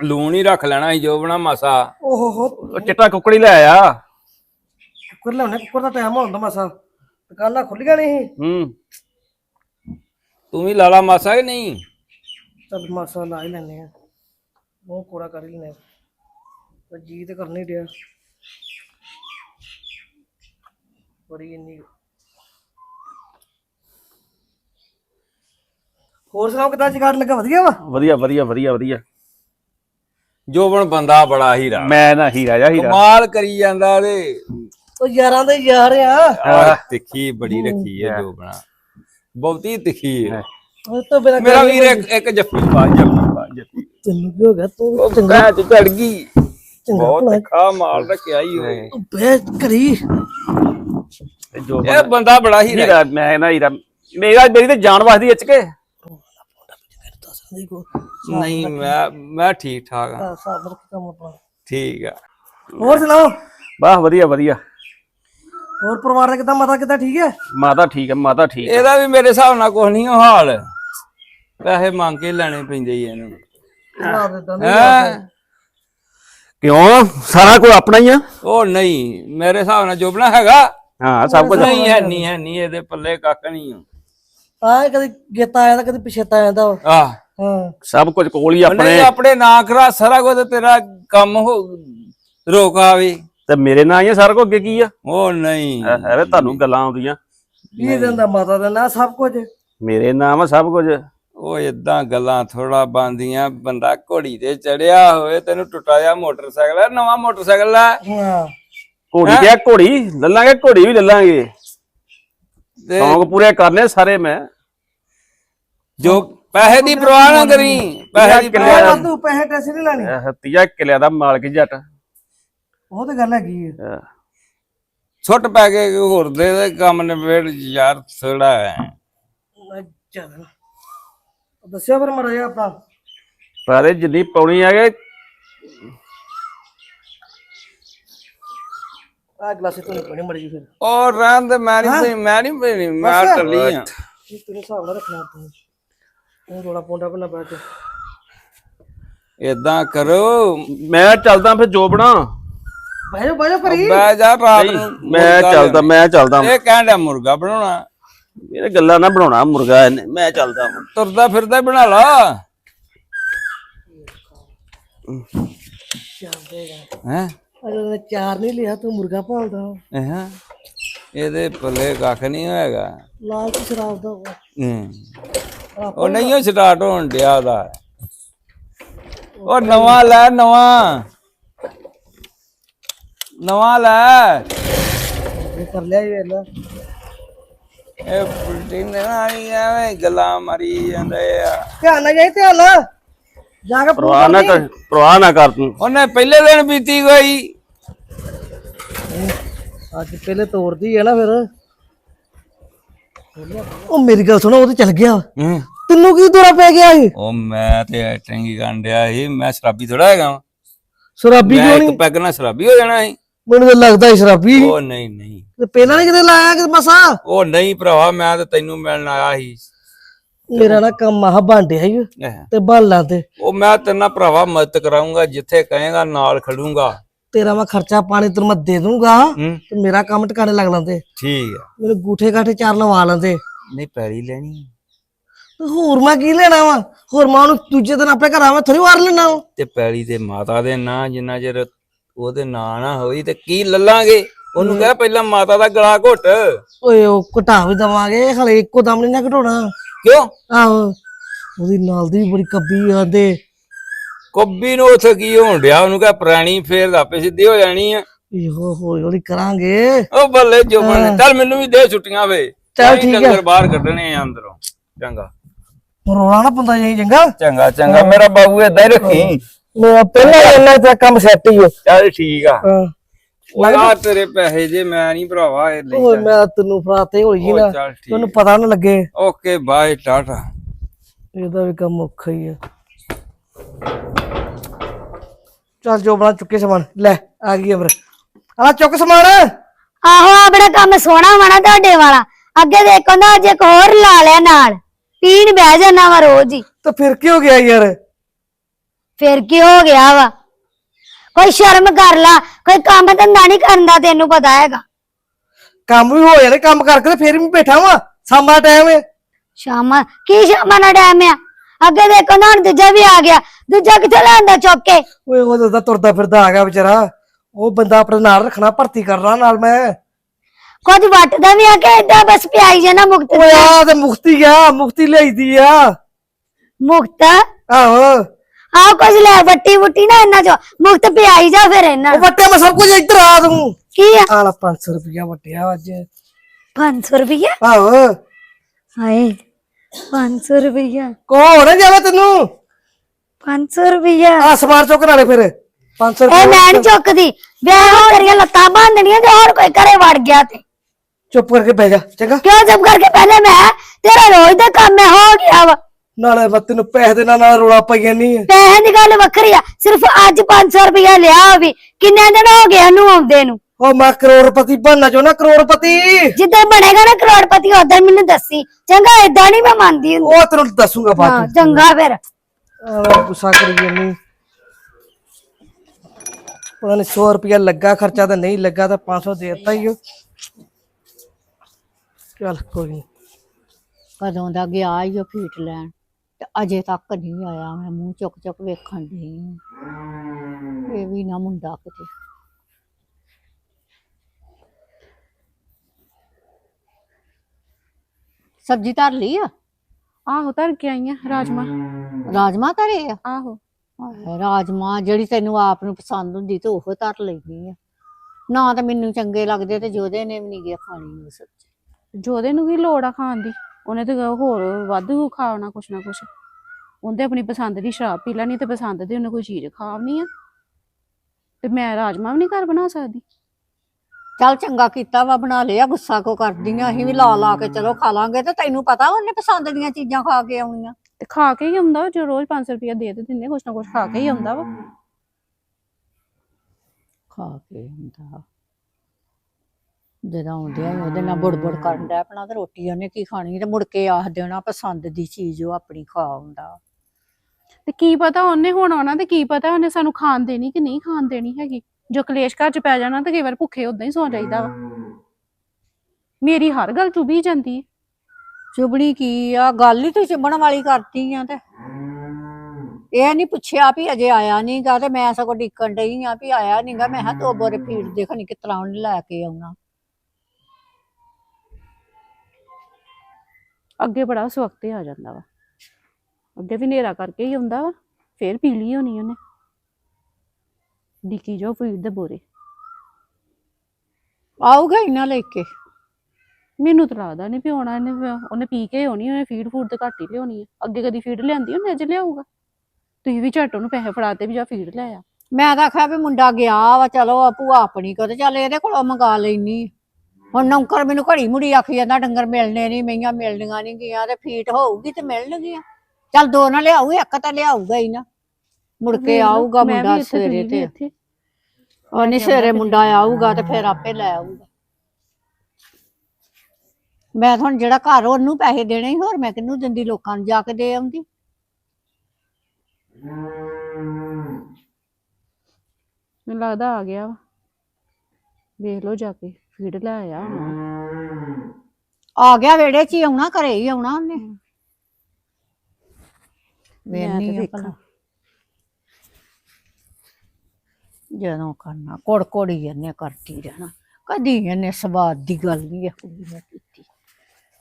S3: ਲੂਣ ਹੀ ਰੱਖ ਲੈਣਾ ਸੀ ਜੋ ਬਣਾ ਮਾਸਾ।
S4: ਓਹ ਹੋ।
S2: ਉਹ ਚਿੱਟਾ ਕੁੱਕੜੀ ਲੈ ਆਇਆ।
S4: ਕੁੱਕਰ ਲਿਆਉਣੇ ਕੁੱਕਰ ਦਾ ਟਾਈਮ ਹੁੰਦਾ ਮਸਾ। ਦੁਕਾਨਾਂ ਖੁੱਲੀਆਂ ਨਹੀਂ ਸੀ।
S2: ਹੂੰ।
S3: ਤੂੰ ਵੀ ਲਾ ਲਾ ਮਾਸਾ ਕਿ ਨਹੀਂ?
S4: ਚੱਲ ਮਾਸਾ ਲਾ ਹੀ ਲੈਨੇ ਆ ਉਹ ਕੋੜਾ ਕਰ ਹੀ ਲੈਨੇ ਪਰ ਜੀ ਤੇ ਕਰਨੀ ਡਿਆ। ਬੜੀ ਇੰਨੀ ਹੋਰ ਸੁਣਾਓ ਕਿਦਾਂ ਜਗਾੜ ਲੱਗਾ? ਵਧੀਆ ਵਾ?
S2: ਵਧੀਆ ਵਧੀਆ ਵਧੀਆ ਵਧੀਆ।
S3: ਜੋਬਨ ਬੰਦਾ ਬੜਾ ਹੀਰਾ।
S2: ਮੈਂ ਨਾ ਹੀਰਾ ਜਾ ਹੀਰਾ।
S3: ਕਮਾਲ ਕਰੀ ਜਾਂਦਾ ਤੇ
S4: ਉਹ ਯਾਰਾਂ ਦੇ ਯਾਰ ਆ।
S3: ਆਹ ਤਿੱਖੀ ਬੜੀ ਰੱਖੀ ਹੈ ਜੋਬਣਾ ਬਹੁਤੀ ਤਿੱਖੀ ਹੈ।
S4: ਉਹ ਤੋਂ ਬਿਨਾਂ
S3: ਮੇਰਾ ਵੀਰ ਇੱਕ ਇੱਕ ਜੱਫੀ ਪਾ ਜੱਫੀ ਪਾ ਜੱਫੀ।
S4: ਤੈਨੂੰ ਕੀ ਹੋ ਗਿਆ ਤੂੰ
S3: ਚੰਗਾ। ਚ ਚੜ ਗਈ। ਬਹੁਤ ਤਿੱਖਾ ਮਾਲ ਰੱਖਿਆ ਹੀ ਹੋਏ
S4: ਤੂੰ ਬਹਿ ਕਰੀ।
S3: ਇਹ ਬੰਦਾ ਬੜਾ ਹੀਰਾ।
S2: ਹੀਰਾ ਮੈਂ ਨਾ ਹੀਰਾ। ਮੇਰਾ ਮੇਰੀ ਤੇ ਜਾਨ ਵਸਦੀ ਇੱਚ ਕੇ।
S3: ਨਹੀਂ ਮੈਂ ਮੈਂ ਠੀਕ ਠਾਕ ਆ।
S4: ਕੰਮ ਆਪਣਾ।
S3: ਠੀਕ ਆ।
S4: ਹੋਰ ਸੁਣਾਓ?
S2: ਵਾਹ ਵਧੀਆ ਵਧੀਆ।
S4: ਹੋਰ ਪਰਿਵਾਰ ਦਾ ਕਿਦਾਂ? ਮਾਤਾ ਕਿਦਾਂ ਠੀਕ ਹੈ?
S2: ਮਾਤਾ ਠੀਕ ਹੈ ਮਾਤਾ ਠੀਕ ਹੈ।
S3: ਇਹਦਾ ਵੀ ਮੇਰੇ ਹਿਸਾਬ ਨਾਲ ਕੁਝ ਨਹੀਂ ਉਹ ਹਾਲ। ਪੈਸੇ ਮੰਗ ਕੇ ਲੈਣੇ ਪੈਂਦੇ ਹੀ ਇਹਨੂੰ।
S2: ਕਿਉਂ? ਸਾਰਾ ਕੋਈ ਆਪਣਾ ਹੀ ਆ?
S3: ਉਹ ਨਹੀਂ ਮੇਰੇ ਹਿਸਾਬ ਨਾਲ ਜੋਬਣਾ ਹੈਗਾ।
S2: ਹਾਂ ਸਭ ਕੁਝ
S3: ਨਹੀਂ ਹੈ ਨਹੀਂ ਹੈ ਨਹੀਂ ਇਹਦੇ ਪੱਲੇ ਕੱਖ ਨਹੀਂ ਆ।
S4: ਤਾਂ ਕਦੀ ਗੇਤਾ ਆਇਆ ਤਾਂ ਕਦੀ ਪਿਛੇਤਾ ਆਇਆ ਤਾਂ।
S3: ਆਹ।
S4: ਹਾਂ।
S2: ਸਭ ਕੁਝ ਕੋਲ ਹੀ
S3: ਆਪਣੇ।
S2: ਆਪਣੇ
S3: ਆਪਣੇ ਨਾਂ ਕਰਾ ਸਾਰਾ ਕੁਝ ਤੇਰਾ ਕੰਮ ਹੋ ਰੋਕ ਆਵੇ।
S2: ਤੇ ਮੇਰੇ ਨਾਲ ਹੀ ਆ, ਸਾਰਾ ਕੁਝ ਅੱਗੇ ਕੀ ਆ?
S3: ਉਹ ਨਹੀਂ।
S2: ਅਰੇ ਤੁਹਾਨੂੰ ਗੱਲਾਂ ਆਉਂਦੀਆਂ।
S4: ਇਹ ਦਿੰਦਾ ਮਾਤਾ ਦਾ ਨਾਂ ਸਭ ਕੁਝ।
S2: ਮੇਰੇ ਨਾਮ ਆ ਸਭ ਕੁਝ।
S3: ਉਹ ਇਦਾਂ ਗੱਲਾਂ ਥੋੜਾ ਬੰਦੀਆਂ ਬੰਦਾ ਘੋੜੀ ਤੇ ਚੜਿਆ ਹੋਵੇ ਤੈਨੂੰ ਟੁੱਟਾ ਜਾ ਮੋਟਰਸਾਈਕਲ ਹੈ ਨਵਾਂ ਮੋਟਰਸਾਈਕਲ ਹੈ
S4: ਹਾਂ।
S2: ਘੋੜੀ ਕਿਆ ਘੋੜੀ? ਲੱਲਾਂਗੇ ਘੋੜੀ ਵੀ ਲੱਲਾਂਗੇ।
S3: ਤੇ
S2: ਸ਼ੌਂਕ ਪੂਰੇ ਕਰਨੇ ਸਾਰੇ ਮੈਂ।
S3: ਜੋ ਪੈਸੇ ਦੀ ਪਰਵਾਹ ਨਾ ਕਰੀ ਪੈਸੇ ਦੀ ਪਰਵਾਹ
S2: ਦਾ-
S4: ਵਾਧੂ ਪੈਸੇ ਟੈਸੇ ਨਹੀਂ ਲੈਣੇ
S2: ਇਹ ਤੀਆ ਕਿਲਿਆਂ ਦਾ ਮਾਲਕ ਜੱਟ।
S4: ਉਹ ਤਾਂ ਗੱਲ ਹੈਗੀ ਹੈ।
S2: ਅਹ
S3: ਛੁੱਟ ਪੈ ਕੇ ਕੋਈ ਹੋਰ ਦੇ ਦੇ ਕੰਮ ਨਿਬੇੜ ਯਾਰ ਥੋੜਾ ਹੈ।
S4: ਅੱਛਾ ਦੱਸਿਆ ਫਿਰ ਮਰਾ ਆਪਣਾ।
S2: ਪਰ ਜਿੰਨੀ ਪੌਣੀ ਆ ਗਏ।
S4: ਆ ਗਲਾਸੇ ਤੋਂ ਨਹੀਂ ਮੜੀ ਫਿਰ।
S3: ਉਹ ਰਹਿਣ ਦੇ ਮੈਂ ਨਹੀਂ ਮੈਂ ਨਹੀਂ ਪੀਣੀ ਮੈਂ
S4: ਬਸ।
S3: ਟੱਲੀ ਆ।
S4: ਇਹ ਤੇਰੇ ਹਿਸਾਬ ਨਾਲ ਰੱਖਣਾ ਤੂੰ ਉਹ ਰੋਲਾ ਪੌਂਡਾ ਬਣਾ ਬੈਠ
S3: ਇਦਾਂ ਕਰੋ।
S2: ਮੈਂ ਚੱਲਦਾ ਫਿਰ ਜੋਬਣਾ
S4: ਬਹਿ ਜਾ ਬਹਿ ਜਾ ਭਰੀ
S3: ਬੈ ਜਾ ਰਾਤ ਨੂੰ।
S2: ਮੈਂ
S3: ਮੁਰਗਾ
S2: ਚੱਲਦਾ। ਮੈਂ ਚੱਲਦਾ।
S3: ਇਹ ਡਿਆ ਮੁਰਗਾ ਬਣਾਉਣਾ।
S2: ਇਹ ਗੱਲਾਂ ਨਾ ਬਣਾਉਣਾ ਮੁਰਗਾ ਇਹਨੇ। ਮੈਂ ਚੱਲਦਾ।
S3: ਤੁਰਦਾ ਫਿਰਦਾ ਹੀ ਬਣਾ ਲਾ। ਹੈ?
S4: ਅਜੇ ਉਹਨੇ ਚਾਰ ਨਹੀਂ ਲਿਆ ਤੂੰ ਮੁਰਗਾ ਭਾਲਦਾ।
S3: ਹਾਂ? ਇਹਦੇ ਪੱਲੇ ਕੱਖ ਨਹੀਂ ਹੋਏਗਾ।
S4: ਲਾਲਚ ਸ਼ਰਾਬ ਦਾ ਵਾ।
S3: ਹੂੰ। ਉਹ ਨਹੀਂ ਉਹ ਸਟਾਰਟ ਹੋਣ ਡਿਆ ਉਹਦਾ। ਉਹ ਨਵਾਂ ਲੈ ਨਵਾਂ। ਨਵਾਂ ਲੈ।
S4: ਇਹ ਕਰ ਲਿਆ ਇਹ ਵੇਲਾ
S3: ਇਹ ਪੁਲਟੀ ਨੇ ਆਈ ਐਵੇਂ ਗੱਲਾਂ ਮਾਰੀ ਜਾਂਦੇ ਆ।
S4: ਧਿਆਨ ਨਾਲ ਜਾਈ ਧਿਆਨ ਨਾਲ। ਜਾ ਕੇ
S2: ਪਰਵਾਹ ਨਾ ਕਰ ਪਰਵਾਹ ਨਾ ਕਰ ਤੂੰ।
S3: ਉਹਨੇ ਪਹਿਲੇ ਦਿਨ ਬੀਤੀ ਗਈ
S4: ਅੱਜ ਪਹਿਲੇ ਤੋੜਦੀ ਹੈ ਨਾ ਫਿਰ। ਉਹ ਮੇਰੀ ਗੱਲ ਸੁਣੋ ਉਹ ਤੇ ਚਲ ਗਿਆ।
S3: ਹੂੰ।
S4: ਤੈਨੂੰ ਕੀ ਦੌਰਾ ਪੈ ਗਿਆ ਇਹ
S3: ਉਹ ਮੈਂ ਤੇ ਐਕਟਿੰਗ ਹੀ ਕਰਨ ਡਿਆ ਸੀ ਮੈਂ ਸ਼ਰਾਬੀ ਥੋੜਾ ਹੈਗਾ ਵਾਂ।
S4: ਸ਼ਰਾਬੀ
S3: ਮੈਂ
S4: ਕਿਉਂ
S3: ਇੱਕ
S4: ਨਹੀਂ?
S3: ਪੈਗ ਨਾਲ ਸ਼ਰਾਬੀ ਹੋ ਜਾਣਾ ਸੀ।
S4: ਮੈਨੂੰ ਤਾਂ ਲੱਗਦਾ ਸੀ ਸ਼ਰਾਬੀ
S3: ਉਹ ਨਹੀਂ ਨਹੀਂ।
S4: ਤੇ ਪਹਿਲਾਂ ਨਹੀਂ ਕਿਤੇ ਲਾਇਆ ਕਿ ਮਸਾ?
S3: ਉਹ ਨਹੀਂ ਭਰਾਵਾ ਮੈਂ ਤਾਂ ਤੈਨੂੰ ਮਿਲਣ ਆਇਆ ਸੀ।
S4: ਮੇਰਾ ਨਾ ਕੰਮ ਆਹ ਬਾਂਡਿਆ ਹੀ ਤੇ ਬਾਲਾਂ ਤੇ।
S3: ਉਹ ਮੈਂ ਤੇਰੇ ਨਾਲ ਭਰਾਵਾ ਮਦਦ ਕਰਾਉਂਗਾ ਜਿੱਥੇ ਕਹੇਗਾ ਨਾਲ ਖੜੂੰਗਾ।
S4: ਤੇਰਾ ਮੈਂ ਖਰਚਾ ਪਾਣੀ ਤੈਨੂੰ ਮੈਂ ਦੇ ਦੂੰਗਾ
S3: ਹੂੰ।
S4: ਤੇ ਮੇਰਾ ਕੰਮ ਟਿਕਾਣੇ ਲੱਗ ਲੈਂਦੇ।
S3: ਠੀਕ ਆ।
S4: ਮੇਰੇ ਗੂਠੇ ਕਾਠੇ ਚਾਰ ਲਵਾ ਲੈਂਦੇ।
S3: ਨਹੀਂ ਪੈੜੀ ਲੈਣੀ।
S4: ਤੇ ਹੋਰ ਮੈਂ ਕੀ ਲੈਣਾ ਵਾ? ਹੋਰ ਮੈਂ ਉਹਨੂੰ ਦੂਜੇ ਦਿਨ ਆਪਣੇ ਘਰ ਆਵਾਂ ਥੋੜੀ ਵਾਰ ਲੈਣਾ ਵਾ।
S3: ਤੇ ਪੈੜੀ ਦੇ ਮਾਤਾ ਦੇ ਨਾਂ ਜਿੰਨਾ ਚਿਰ ਉਹਦੇ ਨਾਂ ਨਾ ਹੋਈ ਤੇ ਕੀ ਲੱਲਾਂਗੇ? ਉਹਨੂੰ ਕਹਿ ਪਹਿਲਾਂ ਮਾਤਾ ਦਾ ਗਲਾ ਘੁੱਟ।
S4: ਓਏ ਉਹ ਘਟਾ ਵੀ ਦਵਾਂਗੇ ਹਲੇ ਇੱਕੋ ਦਮ ਨਹੀਂ ਨਾ ਘਟਾਉਣਾ।
S3: ਕਿਉਂ?
S4: ਆਹੋ। ਉਹਦੀ ਨਾਲ ਦੀ ਵੀ ਬੜੀ ਕੱਬੀ ਆਂਦੇ
S3: ਕੋਬੀ ਨੂੰ ਉੱਥੇ ਕੀ ਹੋਣ ਡਿਆ? ਉਹਨੂੰ ਕਹਿ ਪੁਰਾਣੀ ਫੇਰ ਆਪੇ ਸਿੱਧੀ ਹੋ ਜਾਣੀ ਆ।
S4: ਇਹੋ ਹੌਲੀ ਹੌਲੀ ਕਰਾਂਗੇ।
S3: ਉਹ ਬੱਲੇ ਜੋ ਬਣੇ ਚੱਲ ਮੈਨੂੰ ਵੀ ਦੇ ਛੁੱਟੀਆਂ ਵੇ।
S4: ਚੱਲ ਠੀਕ।
S3: ਡੰਗਰ ਬਾਹਰ ਕੱਢਣੇ ਆ ਅੰਦਰੋਂ। ਚੰਗਾ।
S4: ਰੋਣਾ ਨਾ ਪੰਦਾ ਜਾਈ ਚੰਗਾ?
S3: ਚੰਗਾ ਚੰਗਾ। ਮੇਰਾ ਬਾਬੂ ਏਦਾਂ ਹੀ ਰੱਖੀ।
S4: ਮੇਰਾ ਪਹਿਲਾਂ ਹੀ ਇੰਨਾ ਤੇਰਾ ਕੰਮ ਸੈੱਟ ਹੀ ਹੈ
S3: ਚੱਲ ਠੀਕ ਆ।
S4: ਹਾਂ।
S3: ਲਗਾ ਤੇਰੇ ਪੈਸੇ ਜੇ ਮੈਂ ਨਹੀਂ ਭਰਾਵਾ ਇਹ ਲਈ
S4: ਓਏ ਮੈਂ ਤੈਨੂੰ ਫਰਾਤੇ ਹੋਈ ਨਾ। ਤੈਨੂੰ ਪਤਾ ਨਾ ਲੱਗੇ।
S3: Okay bye tata.
S4: ਇਹਦਾ ਵੀ ਕੰਮ ਔਖਾ ਹੀ ਆ। ਚੱਲ ਜੋ ਬਣਾ ਚੁੱਕੇ ਸਮਾਨ ਲੈ ਆ ਗਈ ਅਮਰ। ਆ ਚੁੱਕ ਸਮਾਨ।
S6: ਆਹੋ ਆਪਣਾ ਕੰਮ ਸੋਹਣਾ ਵਾਣਾ ਤੁਹਾਡੇ ਵਾਲਾ। ਅੱਗੇ ਦੇਖੋ ਨਾ ਅੱਜ ਇੱਕ ਹੋਰ ਲਾ ਲਿਆ ਨਾਲ ਪੀਣ ਬਹਿ ਜਾਣਾ ਵਾ ਰੋਜ਼ ਹੀ।
S4: ਤਾਂ ਫਿਰ ਕੀ ਹੋ ਗਿਆ ਯਾਰ?
S6: ਫਿਰ ਕੀ ਹੋ ਗਿਆ ਵਾ? ਕੋਈ ਸ਼ਰਮ ਕਰ ਲਾ ਕੋਈ ਕੰਮ ਧੰਦਾ ਨਹੀਂ ਕਰਦਾ ਤੈਨੂੰ ਪਤਾ ਹੈਗਾ।
S4: ਕੰਮ ਵੀ ਹੋ ਜਾਣੇ ਕੰਮ ਕਰਕੇ ਤੇ ਫਿਰ ਵੀ ਬੈਠਾ ਵਾਂ ਸਾਮਾ ਟਾਈਮ ਹੈ।
S6: ਸ਼ਾਮਾਂ ਕੀ ਸ਼ਾਮਾਂ ਦਾ ਟਾਈਮ ਆ? ਅੱਗੇ ਦੇਖੋ ਨਾ ਹੁਣ ਦੂਜਾ ਵੀ ਆ ਗਿਆ। ਦੂਜਾ ਕਿੱਥੇ ਲੈਂਦਾ ਚੁੱਕ ਕੇ?
S4: ਓਏ ਉਹ ਤਾਂ ਤੁਰਦਾ ਫਿਰਦਾ ਆ ਗਿਆ ਵਿਚਾਰਾ। ਉਹ ਬੰਦਾ ਆਪਣੇ ਨਾਲ ਰੱਖਣਾ ਭਰਤੀ ਕਰਨਾ ਨਾਲ ਮੈਂ।
S6: ਕੁਝ ਵੱਟਦਾ ਵੀ ਆ ਕੇ ਏਦਾਂ ਬਸ ਪਿਆਈ ਜਾਣਾ ਮੁਕਤ
S4: ਓਏ ਆ ਤੇ ਮੁਕਤੀ ਆ ਮੁਕਤੀ ਲਈਦੀ ਆ।
S6: ਮੁਕਤ?
S4: ਆਹੋ।
S6: ਆਹ ਕੁਝ ਲੈ ਵੱਟੀ ਵੁੱਟੀ ਨਾ ਇਹਨਾਂ ਚੋਂ। ਮੁਕਤ ਪਿਆਈ ਜਾ ਫਿਰ ਇਹਨਾਂ
S4: ਉਹ
S6: ਨੂੰ।
S4: ਵੱਟੇ ਮੈਂ ਸਭ ਕੁਝ ਇੱਧਰ ਆ ਤੂੰ
S6: ਕੀ ਆ?
S4: ਆਲਾ 500 ਰੁਪਇਆ ਵਟਿਆ ਅੱਜ।
S6: 500 ਰੁਪਈਆ?
S4: ਆਹੋ।
S6: ਹਾਏ 500 ਰੁਪਈਆ।
S4: ਕੋਣ ਜਾਵੇ ਤੈਨੂੰ?
S6: 500 ਰੁਪਈਆ।
S4: ਆ ਸਮਾਰ ਚੁੱਕ ਨਾਲੇ ਫਿਰ। 500
S6: ਇਹ ਮੈਂ ਚੁੱਕਦੀ। ਵਿਆਹ ਹੋ ਤੇਰੀਆਂ ਲੱਤਾਂ ਬਾਂਧਣੀਆਂ ਤੇ ਹੋਰ ਕੋਈ ਘਰੇ ਵੜ ਗਿਆ ਤੇ।
S4: ਚੁੱਪ ਕਰਕੇ ਬਹਿ ਜਾ ਚੰਗਾ?
S6: ਕਿਉਂ ਚੁੱਪ ਕਰਕੇ ਪਹਿਲੇ ਮੈਂ? ਤੇਰਾ ਰੋਜ਼ ਦਾ ਕੰਮ ਹੈ ਹੋ ਗਿਆ ਵਾ।
S4: ਨਾਲੇ ਮੈਂ ਤੈਨੂੰ ਪੈਸੇ ਦੇ ਨਾਲ ਨਾਲ ਰੋਲਾ ਪਈ ਨਹੀਂ
S6: ਪੈਸੇ ਦੀ ਗੱਲ ਵੱਖਰੀ ਆ ਸਿਰਫ ਅੱਜ 500 ਰੁਪਇਆ ਲਿਆ ਵੀ। ਕਿੰਨੇ ਦਿਨ ਹੋ ਗਏ ਉਹਨੂੰ ਆਉਂਦੇ ਨੂੰ?
S4: ਉਹ ਮੈਂ ਕਰੋੜਪਤੀ ਬਣਨਾ ਚਾਹੁੰਦਾ ਕਰੋੜਪਤੀ।
S6: ਜਿੱਦਾਂ ਬਣੇਗਾ ਨਾ ਕਰੋੜਪਤੀ ਉਦੋਂ ਮੈਨੂੰ ਦੱਸੀ। ਚੰਗਾ ਏਦਾਂ ਨਹੀਂ ਮੈਂ ਮੰਨਦੀ ਹੁੰਦੀ।
S4: ਉਹ ਤੈਨੂੰ ਦੱਸੂਗਾ ਬਾਅਦ
S6: ਹਾਂ ਚੰਗਾ ਫਿਰ।
S4: ਐਵੇਂ ਗੁੱਸਾ ਕਰੀ ਜਾਂਦੀ। ਪਤਾ ਨਹੀਂ 100 ਰੁਪਇਆ ਲੱਗਾ, ਖਰਚਾ ਤਾਂ ਨਹੀਂ ਲੱਗਾ, ਤਾਂ 500 ਦੇ ਦਿੱਤਾ ਹੀ ਉਹ। ਚੱਲ ਕੋਈ ਨਹੀਂ
S1: ਕਦੋਂ ਦਾ ਗਿਆ ਈ ਉਹ ਫੀਟ ਲੈਣ। ਤੇ ਅਜੇ ਤੱਕ ਨਹੀਂ ਆਇਆ, ਮੈਂ ਮੂੰਹ ਚੁੱਕ ਚੁੱਕ ਵੇਖਣ ਦੀ ਇਹ ਵੀ ਨਾ ਮੁੰਡਾ ਕਿਤੇ। ਸਬਜ਼ੀ ਧਰ ਲਈ ਆ?
S5: ਆਹੋ ਧਰ ਕੇ ਆਈ ਆ ਰਾਜਮਾ।
S1: ਰਾਜਮਾ ਧਰੇ ਆ?
S5: ਆਹੋ।
S1: ਹਾਏ, ਰਾਜਮਾ ਜਿਹੜੀ ਤੈਨੂੰ ਆਪ ਨੂੰ ਪਸੰਦ ਹੁੰਦੀ ਤੇ ਉਹ ਧਰ ਲੈਣੀ ਆ। ਨਾ ਤਾਂ ਮੈਨੂੰ ਚੰਗੇ ਲੱਗਦੇ ਤੇ ਜੋਦੇ ਨੇ ਵੀ ਨਹੀਂ ਗਿਆ ਖਾਣੀ ਉਹ ਸਬਜ਼ੀ
S5: ਜੋਦੇ ਨੂੰ ਕੀ ਲੋੜ ਆ ਖਾਣ ਦੀ? ਉਹਨੇ ਤੇ ਹੋਰ ਵਾਧੂ ਖਾਣਾ ਕੁਛ ਨਾ ਕੁਛ। ਉਹਦੇ ਆਪਣੀ ਪਸੰਦ ਦੀ ਸ਼ਰਾਬ ਪੀ ਲੈਣੀ ਤੇ ਪਸੰਦ ਦੀ ਉਹਨੇ ਕੋਈ ਚੀਜ਼ ਖਾਵਣੀ ਆ। ਤੇ ਮੈਂ ਰਾਜਮਾ ਵੀ ਨਹੀਂ ਘਰ ਬਣਾ ਸਕਦੀ।
S1: ਚੱਲ ਚੰਗਾ ਕੀਤਾ ਵਾ ਬਣਾ ਲਿਆ ਗੁੱਸਾ ਕੋ ਕਰਦੀਆਂ? ਅਸੀਂ ਵੀ ਲਾ ਲਾ ਕੇ ਚਲੋ ਖਾ ਲਾਂਗੇ ਤੇ ਤੈਨੂੰ ਪਤਾ ਉਹਨੇ ਪਸੰਦ ਦੀਆਂ ਚੀਜ਼ਾਂ ਖਾ ਕੇ ਆਉਣੀਆਂ।
S5: ਤੇ ਖਾ ਕੇ ਹੀ ਆਉਂਦਾ ਜੋ ਰੋਜ਼ 500 ਰੁਪਇਆ ਦੇ ਤੇ ਦਿੰਦੇ ਕੁਛ ਨਾ ਕੁਛ ਖਾ ਕੇ ਹੀ ਆਉਂਦਾ ਵਾ।
S1: ਖਾ ਕੇ ਹੁੰਦਾ ਜਦੋਂ ਆਉਂਦਿਆਂ ਹੀ ਉਹਦੇ ਨਾਲ ਬੁੜਬੁੜ ਕਰਨ ਡਿਆ ਆਪਣਾ ਤੇ ਰੋਟੀ ਉਹਨੇ ਕੀ ਖਾਣੀ? ਤੇ ਮੁੜ ਕੇ ਆਖ ਦੇਣਾ ਪਸੰਦ ਦੀ ਚੀਜ਼ ਉਹ ਆਪਣੀ ਖਾ ਆਉਂਦਾ।
S5: ਤੇ ਕੀ ਪਤਾ ਉਹਨੇ ਹੁਣ ਆਉਣਾ ਤੇ ਕੀ ਪਤਾ ਉਹਨੇ ਸਾਨੂੰ ਖਾਣ ਦੇਣੀ ਕਿ ਨਹੀਂ ਖਾਣ ਦੇਣੀ ਹੈਗੀ? ਜੋ ਕਲੇਸ਼ ਘਰ ਚ ਪੈ ਜਾਣਾ ਤਾਂ ਕਈ ਵਾਰ ਭੁੱਖੇ ਉਦਾਂ ਹੀ ਸੌਂ ਜਾਈਦਾ ਵਾ। ਮੇਰੀ ਹਰ ਗੱਲ ਚੁਭੀ ਜਾਂਦੀ
S1: ਚੁਬਣੀ ਕੀ ਆ? ਗੱਲ ਹੀ ਤੂੰ ਚੁਬਣ ਵਾਲੀ ਕਰਤੀ ਆ ਤੇ। ਇਹ ਨਹੀਂ ਪੁੱਛਿਆ ਵੀ ਅਜੇ ਆਇਆ ਨਹੀਂਗਾ ਤੇ ਮੈਂ ਸਗੋਂ ਡਿੱਕਣ ਡਈ ਆ ਵੀ ਆਇਆ ਨਹੀਂਗਾ ਮੈਂ ਹਾਂ ਤੋ ਬੋਰੇ ਪੀੜ ਦੇਖਣੀ ਕਿਤਨਾ ਉਹਨੇ ਲੈ ਕੇ ਆਉਣਾ।
S5: ਅੱਗੇ ਬੜਾ ਸਵਖਤੇ ਆ ਜਾਂਦਾ ਵਾ। ਅੱਗੇ ਵੀ ਨੇਰਾ ਕਰਕੇ ਹੀ ਆਉਂਦਾ ਵਾ ਫੇਰ ਪੀਲੀ ਹੋਣੀ ਉਹਨੇ। ਡਿੱਕੀ ਜੋ ਫੀਡ ਦੇ ਬੋਰੇ।
S1: ਆਊਗਾ ਹੀ ਨਾ ਲੈ ਕੇ।
S5: ਮੈਨੂੰ ਤਾਂ ਲੱਗਦਾ ਨਹੀਂ ਪਿਉਣਾ ਇਹਨੇ ਫਿਰ ਉਹਨੇ ਪੀ ਕੇ ਆਉਣੀ ਉਹਨੇ ਫੀਡ ਫੂਡ ਤੇ ਘੱਟ ਹੀ ਲਿਆਉਣੀ ਹੈ ਅੱਗੇ ਕਦੀ ਫੀਡ ਲਿਆਂਦੀ ਉਹਨੇ ਅੱਜ ਲਿਆਊਗਾ। ਤੁਸੀਂ ਵੀ ਝੱਟ ਉਹਨੂੰ ਪੈਸੇ ਫੜਾਤੇ ਵੀ ਜਾ ਫੀਡ ਲੈ ਆ।
S1: ਮੈਂ ਤਾਂ ਆਖਿਆ ਵੀ ਮੁੰਡਾ ਗਿਆ ਵਾ ਚਲੋ ਆ ਭੂਆ ਆਪਣੀ ਕੋ ਤੇ ਚੱਲ ਇਹਦੇ ਕੋਲੋਂ ਮੰਗਾ ਲੈਨੀ ਹੁਣ ਨੌਕਰ ਮੈਨੂੰ ਘੜੀ ਮੁੜੀ ਆਖੀ ਜਾਂਦਾ ਡੰਗਰ ਮਿਲਣੇ ਨਹੀਂ ਮਈਆਂ ਮਿਲਣੀਆਂ ਨਹੀਂ ਗੀਆਂ ਤੇ ਫੀਟ ਹੋਊਗੀ ਤੇ ਮਿਲਣਗੀਆਂ। ਚੱਲ ਦੋ ਨਾ ਲਿਆਊ ਇੱਕ ਤਾਂ ਲਿਆਊਗਾ ਹੀ ਨਾ। ਮੁੜ ਕੇ ਆਊਗਾ
S5: ਮੈਂ ਵੀ
S1: ਮੁੰਡਾ
S5: ਇੱਥੇ,
S1: ਸਵੇਰੇ
S5: ਵੀ
S1: ਤੇ।
S5: ਇੱਥੇ।
S1: ਉਹ ਨਹੀਂ ਸਵੇਰੇ ਮੁੰਡਾ ਆਊਗਾ ਤੇ ਫਿਰ ਆਪੇ ਲੈ ਆਊਗਾ। ਮੈਂ ਤਾਂ ਹੁਣ ਜਿਹੜਾ ਘਰ ਉਹਨੂੰ ਪੈਸੇ ਦੇਣੇ ਸੀ ਹੋਰ ਮੈਂ ਕਿਹਨੂੰ ਦਿੰਦੀ? ਲੋਕਾਂ ਨੂੰ ਜਾ ਕੇ ਦੇ ਆਉਂਦੀ।
S5: ਮੈਨੂੰ ਲੱਗਦਾ ਆ ਗਿਆ ਵਾ। ਵੇਖ ਲਓ ਜਾ ਕੇ ਫੀਡ ਲੈ ਆਇਆ ਹੁਣ
S1: ਆ ਗਿਆ ਵੇੜੇ 'ਚ ਹੀ ਆਉਣਾ ਘਰੇ ਹੀ ਆਉਣਾ ਉਹਨੇ।
S5: ਮੈਂ ਤੇ ਵੇਖਾਂ।
S1: ਭਲਾ। ਜਦੋਂ ਕਰਨਾ ਕੋੜ ਕੋੜੀ ਇਹਨੇ ਕਰਦੀ ਰਹਿਣਾ। ਕਦੀ ਇਹਨੇ ਸਵਾਦ ਦੀ ਗੱਲ ਨਹੀਂ ਇਹ ਕੁੜੀ ਨੇ ਕੀਤੀ।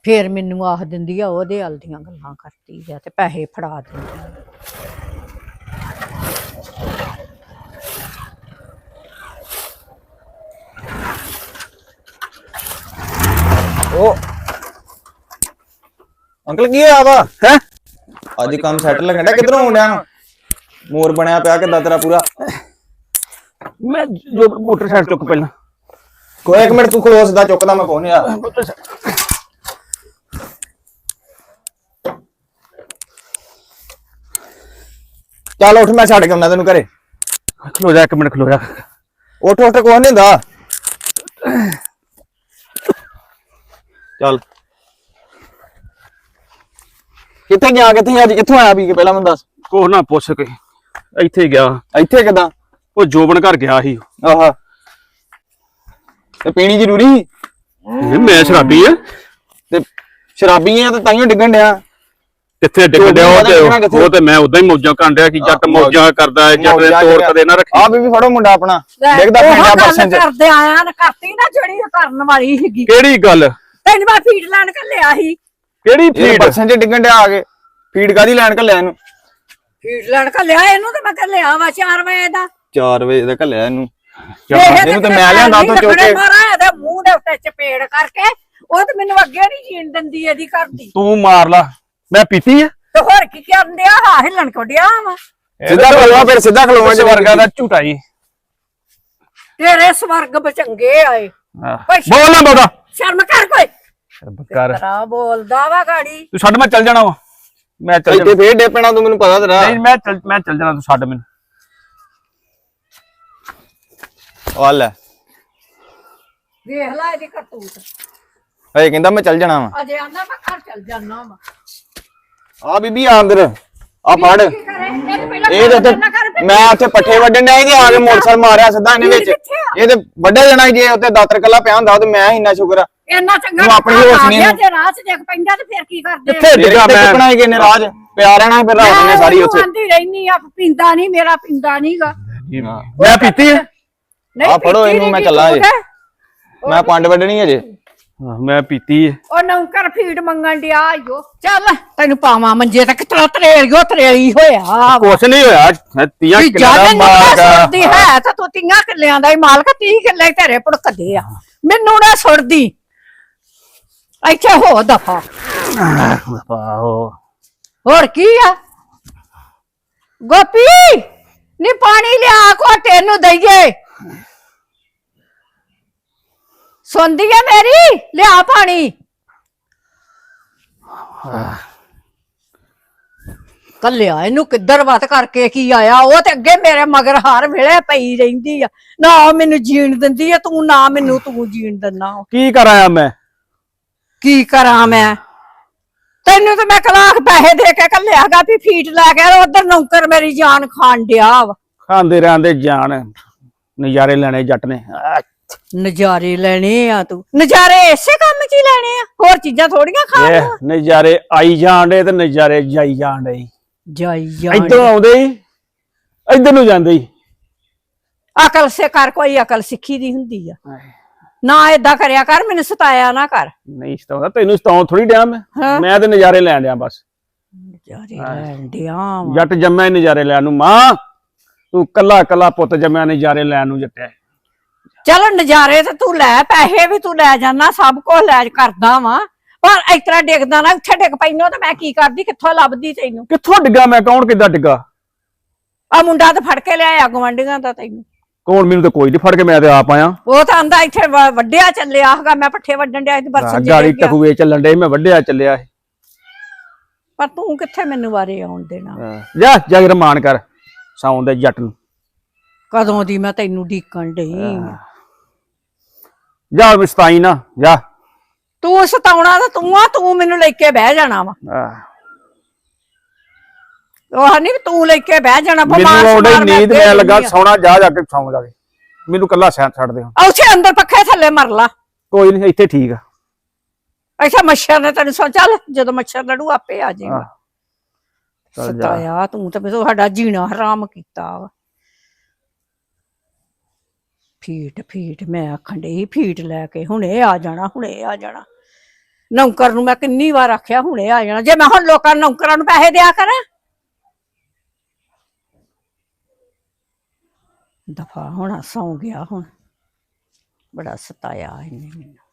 S1: ਫੇਰ ਮੈਨੂੰ ਆਖ ਦਿੰਦੀ ਆ, ਉਹਦੇ ਹਲ ਦੀਆਂ ਗੱਲਾਂ ਕਰਦੀ ਆ ਤੇ ਪੈਸੇ ਫੜਾ ਦਿੰਦੀ ਆ।
S7: ਉਹ। ਅੰਕਲ, ਕੀ ਹੋਇਆ ਵਾ? ਹੈ? ਅੱਜ ਕੰਮ ਸੈੱਟ ਲੱਗਣ ਡਿਆ? ਕਿਧਰੋਂ ਆਉਂਦਿਆ ਮੋਰ ਬਣਿਆ ਪਿਆ, ਕਿੱਦਾਂ ਤੇਰਾ ਪੂਰਾ?
S2: ਮੈਂ ਜੋ ਮੋਟਰਸਾਈਕਲ ਚੁੱਕ ਪਹਿਲਾਂ।
S7: ਕੋਈ ਇੱਕ ਮਿੰਟ ਤੂੰ ਖਲੋ ਸਿੱਧਾ ਚੁੱਕਦਾ ਮੈਂ ਪਹੁੰਚਿਆ ਚੱਲ ਉੱਠ ਮੈਂ ਛੱਡ ਕੇ ਆਉਣਾ ਤੈਨੂੰ ਘਰੇ।
S2: ਖਲੋ ਜਾ ਇੱਕ ਮਿੰਟ ਖਲੋ ਜਾ।
S7: ਉੱਠ ਉੱਠ ਕੋਈ ਨਹੀਂ ਹੁੰਦਾ। ਚੱਲ। ਕਿੱਥੇ ਗਿਆ ਕਿੱਥੇ ਅੱਜ ਕਿੱਥੋਂ ਆਇਆ ਵੀ? ਕੇ ਪਹਿਲਾਂ ਮੈਨੂੰ ਦੱਸ।
S2: ਕੋਹ ਨਾ ਪੁੱਛ ਕੇ। ਇੱਥੇ ਗਿਆ।
S7: ਇੱਥੇ ਕਿਦਾਂ?
S2: ਉਹ ਜੋਬਨ ਘਰ ਗਿਆ ਸੀ।
S7: ਆਹਾ। ਤੇ ਪੀਣੀ ਜ਼ਰੂਰੀ? ਸੀ?
S2: ਇਹ ਮੈਂ ਸ਼ਰਾਬੀ ਆ।
S7: ਤੇ ਸ਼ਰਾਬੀ ਆ ਤੇ ਤਾਈਓ ਡਿੱਗਣ ਡਿਆ।
S2: ਕਿੱਥੇ ਡਿੱਗ ਡਿਆ ਉਹ ਤੇ? ਉਹ ਤੇ ਮੈਂ ਉਦਾਂ ਹੀ ਮੌਜਾਂ ਕਰਨ ਡਿਆ ਕਿ ਜੱਟ
S7: ਆਹ,
S2: ਮੌਜਾਂ ਕਰਦਾ ਹੈ ਜੱਟ ਦੇ ਤੋਰ ਕਦੇ ਨਾ ਰੱਖੀ।
S7: ਆ ਬੀਬੀ ਫੜੋ ਮੁੰਡਾ ਆਪਣਾ। ਡਿੱਗਦਾ ਪੈਂਦਾ ਪਰਸਨ ਚ।
S1: ਕਰਦੇ ਆਇਆ ਨਾ ਕਰਤੀ ਨਾ ਜਿਹੜੀ ਉਹ ਕਰਨ ਵਾਲੀ ਸੀਗੀ।
S2: ਕਿਹੜੀ ਗੱਲ?
S1: ਤੈਨੂੰ ਮੈਂ ਫੀਡ ਲੈਣ ਕੱਲਿਆ ਸੀ।
S2: ਕਿਹੜੀ
S7: ਇਹ
S2: ਫੀਡ
S7: ਪਰਸਨ ਚ ਡਿੱਗਣ ਡਿਆ ਆ ਕੇ। ਫੀਡ ਕਾਦੀ ਲੈਣ ਕੱਲਿਆ ਇਹਨੂੰ?
S1: ਫੀਡ ਲੈਣ ਕੱਲਿਆ ਇਹਨੂੰ ਤੇ ਮੈਂ ਕੱਲਿਆ ਵਾ 4 ਵਜੇ ਦਾ।
S7: 4 ਵਜੇ ਦਾ ਕੱਲਿਆ ਇਹਨੂੰ। ਇਹਨੂੰ ਤੇ ਮੈਂ ਲਿਆਂਦਾ ਤੋਂ ਚੁੱਕ ਕੇ।
S1: ਮਾਰਾ ਇਹਦੇ ਮੂੰਹ ਦੇ ਉੱਤੇ ਚਪੇੜ ਕਰਕੇ ਉਹ ਤੇ ਮੈਨੂੰ ਅੱਗੇ ਨਹੀਂ ਜੀਣ ਦਿੰਦੀ ਇਹਦੀ ਘਰ ਦੀ।
S2: ਤੂੰ ਮਾਰ ਲਾ। ਮੈਂ ਪੀਤੀ ਆ।
S1: ਤੇ ਹੋਰ ਕੀ ਕਰਨ ਡਿਆ ਹਾਂ ਹਿੱਲਣ ਕੋ ਡਿਆ ਵਾ?
S7: ਸਿੱਧਾ ਖਲੋਵਾ ਫਿਰ ਸਿੱਧਾ ਖਲੋਵਾ
S2: ਚ ਵਰਗਾ ਦਾ ਝੂਟਾ ਹੀ।
S1: ਤੇਰੇ ਸਵਰਗ ਬਚੰਗੇ ਆਏ। ਸ਼ਰਮ-
S2: ਬੋਲ ਨਾ ਬੋਦਾ
S1: ਸ਼ਰਮ ਕਰ ਕੋਈ।
S2: ਕਰ।
S1: ਤਰਾ ਬੋਲਦਾ ਵਾ ਗਾੜੀ?
S2: ਤੂੰ ਛੱਡ ਮੈਂ ਚੱਲ ਜਾਣਾ ਵਾ। ਮੈਂ ਚੱਲ
S7: ਇੱਥੇ
S2: ਜਾਣਾ।
S7: ਫੇਰ ਡੇਪਣਾ ਤੂੰ ਮੈਨੂੰ ਪਤਾ ਤੇਰਾ।
S2: ਨਹੀਂ ਮੈਂ ਚੱਲ ਮੈਂ ਚੱਲ ਜਾਣਾ ਤੂੰ ਛੱਡ ਮੈਨੂੰ।
S7: ਆ ਲੈ।
S1: ਵੇਖ ਲੈ ਇਹਦੀ ਕਰਤੂਤ
S7: ਹਏ ਕਹਿੰਦਾ ਮੈਂ ਚੱਲ ਜਾਣਾ ਵਾ।
S1: ਅਜੇ ਆਂਦਾ ਮੈਂ ਘਰ ਚੱਲ ਜਾਣਾ ਵਾ।
S7: ਆ ਬੀਬੀ ਆ ਅੰਦਰ। ਆ
S1: ਕੀ ਕਰੇ? ਇਹ ਤੇ ਪਹਿਲਾਂ
S7: ਇਹ ਤੇ
S1: ਕੰਮ
S7: ਉੱਥੇ
S1: ਕਰਨਾ ਕਰ
S7: ਮੈਂ ਉੱਥੇ ਪੱਠੇ ਵੱਢਣ ਡਿਆ ਇਹਦੇ ਆ ਕੇ ਮੋਟਰਸਾਈਕਲ ਮਾਰਿਆ ਸਿੱਧਾ ਇਹਨੇ ਵਿੱਚ।
S1: ਕਿੱਥੇ ਆ?
S7: ਇਹ ਤੇ ਵੱਢਿਆ ਜਾਣਾ ਸੀ ਜੇ ਉੱਤੇ ਦਾਤਰ ਕੱਲਾ ਪਿਆ ਹੁੰਦਾ ਤੇ ਮੈਂ ਇੰਨਾ ਸ਼ੁਕਰ ਆ।
S1: ਇੰਨਾ ਚੰਗਾ
S7: ਤੂੰ ਆਪਣੀ ਹੋਸ਼
S1: ਆ
S7: ਨਹੀਂ।
S1: ਜੇ ਰਾਹ 'ਚ ਦੇਖ ਪੈਂਦਾ ਤੇ ਫਿਰ ਕੀ ਕਰਦੇ
S2: ਕਿੱਥੇ
S7: ਫੇਰ
S2: ਡਿੱਗਾ
S7: ਕਿੱਥੇ
S2: ਮੈਂ?
S7: ਚੁੱਕਣਾ ਸੀ ਕਿਨੇ ਰਾਜ ਪਿਆ ਰਹਿਣਾ ਸੀ ਫਿਰ ਰਾਤ ਨੇ ਸਾਰੀ ਉੱਥੇ।
S1: ਆਂਦੀ ਰਹਿਨੀ ਆ ਪੀਂਦਾ ਨਹੀਂ ਮੇਰਾ ਪੀਂਦਾ ਨਹੀਂਗਾ
S2: ਮੈਂ ਪੀਤੀ ਆ।
S1: ਨਹੀਂ
S7: ਆ ਫੜੋ
S1: ਪੀਤੀ
S7: ਇਹਨੂੰ,
S1: ਨੀ
S7: ਮੈਂ
S1: ਤੂੰ
S7: ਜੇ। ਮੈਂ ਪੰਡ ਵੱਢਣੀ ਅਜੇ
S2: ਹਾਂ, ਮੈਂ ਪੀਤੀ ਆ
S1: ਉਹ ਨੌਕਰ ਫੀਡ ਮੰਗਣ ਡਿਆ ਈਓ। ਚੱਲ ਤੈਨੂੰ ਪਾਵਾਂ ਮੰਜੇ ਤੇ ਕਿਤਰਾ ਤਰੇਲਿਓ ਤਰੇਲੀ ਹੋਇਆ
S2: ਕੁਛ ਨਹੀਂ ਹੋਇਆ ਮੈਂ ਤੀਆਂ
S1: ਵੀ
S2: ਕਿੱਲਾ
S1: ਜਦ
S2: ਦਾ
S1: ਨਹੀਂ
S2: ਮਾਲਕ
S1: ਸੁਣਦੀ ਹੈ ਤਾਂ ਤੂੰ ਤੀਆਂ ਕਿੱਲਿਆਂ ਦਾ ਹੀ ਮਾਲਕ 30 ਕਿੱਲੇ ਤੇਰੇ ਭੁੜਕਦੇ ਆ। ਮੈਨੂੰ ਨਾ ਸੁਣਦੀ। ਇੱਥੇ ਹੋ ਦਫਾ।
S2: ਆਹੋ
S1: ਹੋਰ ਕੀ ਆ? ਗੋਪੀ ਨੀ ਪਾਣੀ ਲਿਆ ਘੋਟੇ ਨੂੰ ਦਈਏ। ਸੁਣਦੀ ਆ ਮੇਰੀ? ਲਿਆ ਪਾਣੀ। ਕੱਲਿਆ ਇਹਨੂੰ ਕਿੱਧਰ ਵਤ ਕਰਕੇ ਕੀ ਆਇਆ? ਉਹ ਤੇ ਅੱਗੇ ਮੇਰੇ ਮਗਰ ਹਰ ਵੇਲੇ ਪਈ ਰਹਿੰਦੀ ਆ। ਨਾ ਉਹ ਮੈਨੂੰ ਜੀਣ ਦਿੰਦੀ ਆ ਤੂੰ ਨਾ ਮੈਨੂੰ ਤੂੰ ਜੀਣ ਦਿੰਦਾ
S2: ਕੀ ਕਰਾਇਆ ਮੈਂ?
S1: ਕੀ ਕਰਾਂ ਮੈਂ? ਤੈਨੂੰ ਤੇ ਮੈਂ ਕਲਾਕ ਪੈਸੇ ਦੇ ਕੇ ਕੱਲਿਆਗਾ ਵੀ ਫੀਟ ਲੈ ਕੇ ਉਧਰ ਨੌਕਰ ਮੇਰੀ ਜਾਨ ਖਾਣ ਡਿਆ ਵਾ।
S2: ਖਾਂਦੇ ਰਹਿੰਦੇ ਜਾਨ। ਨਜ਼ਾਰੇ ਲੈਣੇ ਜੱਟ ਨੇ। ਆਹ,
S1: ਨਜ਼ਾਰੇ ਲੈਣੇ ਆ ਤੂੰ। ਨਜ਼ਾਰੇ ਇਸੇ ਕੰਮ 'ਚ ਹੀ ਲੈਣੇ ਆ। ਹੋਰ ਚੀਜ਼ਾਂ ਥੋੜੀਆਂ ਖਾਣ
S2: ਇਹ
S1: ਨੂੰ
S2: ਨਜ਼ਾਰੇ ਆਈ ਜਾਂਦੇ ਤੇ ਨਜ਼ਾਰੇ ਜਾਈ ਜਾਂਦੇ
S1: ਜਾਈ ਜਾਣ
S2: ਇੱਧਰੋਂ ਆਉਂਦੇ ਹੀ ਇੱਧਰ ਨੂੰ ਜਾਂਦੇ ਹੀ
S1: ਅਕਲ ਸੇ ਕਰ ਕੋਈ ਅਕਲ ਸਿੱਖੀ ਦੀ ਹੁੰਦੀ ਆ। ਨਾ ਏਦਾਂ ਕਰਿਆ ਕਰ ਮੈਨੂੰ ਸਤਾਇਆ ਨਾ ਕਰ।
S2: ਨਹੀਂ ਸਤਾਉਂਦਾ ਤੈਨੂੰ ਸਤਾਉਂ ਥੋੜੀ ਡਿਆ ਮੈਂ।
S1: ਹਾਂ।
S2: ਮੈਂ ਤੇ ਨਜ਼ਾਰੇ ਲੈਣ ਡਿਆ ਬਸ।
S1: ਜਾਰੀ ਲੈਣ ਡਿਆ ਵਾਂ।
S2: ਜੱਟ ਜੰਮਿਆ ਹੀ ਨਜ਼ਾਰੇ ਲੈਣ ਨੂੰ। ਮਾਂ ਤੂੰ ਕੱਲਾ ਕੱਲਾ ਪੁੱਤ ਜੰਮਿਆ ਨਜ਼ਾਰੇ ਲੈਣ ਨੂੰ ਜੱਟਿਆ
S1: ਚਲੋ ਨਜ਼ਾਰੇ ਤੇ ਤੂੰ ਲੈ ਪੈਸੇ ਵੀ ਤੂੰ ਲੈ ਜਾਣਾ ਸਭ ਕੁਝ ਲੈ ਕਰਦਾ ਵਾਂ। ਪਰ ਇਸ ਤਰ੍ਹਾਂ ਡਿੱਗਦਾ ਨਾ ਉੱਥੇ ਡਿੱਗ ਪੈਨੋ ਤੇ ਮੈਂ ਕੀ ਕਰਦੀ ਕਿੱਥੋਂ ਲੱਭਦੀ ਤੈਨੂੰ?
S2: ਕਿੱਥੋਂ ਡਿੱਗਾ ਮੈਂ ਕੌਣ ਕਿੱਦਾਂ ਡਿੱਗਾ?
S1: ਆ ਮੁੰਡਾ ਤਾਂ ਫੜ ਕੇ ਲਿਆਇਆ ਗਵੰਡੀਆਂ ਦਾ ਤੈਨੂੰ।
S2: ਕੌਣ ਮੈਨੂੰ ਤਾਂ ਕੋਈ ਨਹੀਂ ਫੜ ਕੇ ਮੈਂ ਤੇ ਆਪ ਆਇਆ।
S1: ਉਹ ਤਾਂ ਆਂਦਾ ਇੱਥੇ ਵ- ਵੱਢਿਆ ਚੱਲਿਆ ਹੈਗਾ ਮੈਂ ਪੱਠੇ ਵੱਢਣ ਡਿਆ ਸੀ ਬਰਸਨ ਜੀ
S2: ਗਾੜੀ
S1: ਡਿੱਗ ਗਿਆ।
S2: ਟਕੂਏ ਚੱਲਣ ਡੇ ਮੈਂ ਵੱਢਿਆ ਚੱਲਿਆ ਇਹ।
S1: ਪਰ ਤੂੰ ਕਿੱਥੇ ਮੈਨੂੰ ਵਾਰੇ ਆਉਣ ਦੇਣਾ।
S2: ਜਾ ਜਾ ਕੇ ਰਮਾਨ ਕਰ। ਸੌਂ ਦੇ ਜੱਟ ਨੂੰ
S1: ਕਦੋਂ ਦੀ ਮੈਂ ਤੈਨੂੰ ਢੀਕਣ ਡਈ।
S2: ਜਾ ਮਸਤਾਈ ਨਾ ਜਾ
S1: ਤੂੰ ਸਤਾਉਣਾ ਤਾਂ ਤੂੰ ਆ ਤੂੰ ਮੈਨੂੰ ਲੈ ਕੇ ਬਹਿ ਜਾਣਾ ਵਾ
S2: ਆਹ।
S1: ਉਹ ਨਹੀਂ ਤੂੰ ਲੈ ਕੇ ਬਹਿ ਜਾਣਾ
S2: ਮੈਨੂੰ ਆਉਂਦਾ
S1: ਸ਼ਮਾਰ
S2: ਨੀਂਦ ਮੈਂ ਲੱਗਾ। ਸੌਣਾ ਜਾ ਜਾ ਕੇ ਸੌਂ ਜਾ ਕੇ ਮੈਨੂੰ ਕੱਲਾ ਸੈਂ ਛੱਡ ਦੇ ਹੁਣ।
S1: ਉੱਥੇ ਅੰਦਰ ਪੱਖੇ ਥੱਲੇ ਮਰ ਲਾ
S2: ਕੋਈ ਨਹੀਂ ਇੱਥੇ ਠੀਕ ਆ
S1: ਅੱਛਾ ਮੱਛਰ ਨੇ ਤੈਨੂੰ ਸੋ ਚੱਲ ਜਦੋਂ ਮੱਛਰ ਲੜੂ ਆਪੇ ਆ ਜਾਏਗਾ
S2: ਆਹ।
S1: ਸਤਾਇਆ ਤੂੰ ਤਾਂ ਮੈਨੂੰ ਸਾਡਾ ਜੀਣਾ ਹਰਾਮ ਕੀਤਾ ਵਾ। ਫੀਟ ਫੀਟ ਮੈਂ ਆਖਣ ਡਈ ਸੀ, ਫੀਟ ਲੈ ਕੇ ਹੁਣੇ ਆ ਜਾਣਾ ਹੁਣੇ ਆ ਜਾਣਾ। ਨੌਕਰ ਨੂੰ ਮੈਂ ਕਿੰਨੀ ਵਾਰ ਆਖਿਆ ਹੁਣੇ ਆ ਜਾਣਾ। ਜੇ ਮੈਂ ਹੁਣ ਲੋਕਾਂ ਨੂੰ ਨੌਕਰਾਂ ਨੂੰ ਪੈਸੇ ਦਿਆ ਕਰਾਂ। ਦਫਾ ਹੋਣਾ ਸੌ ਗਿਆ ਹੁਣ। ਬੜਾ ਸਤਾਇਆ ਇਹਨੇ ਮੈਨੂੰ।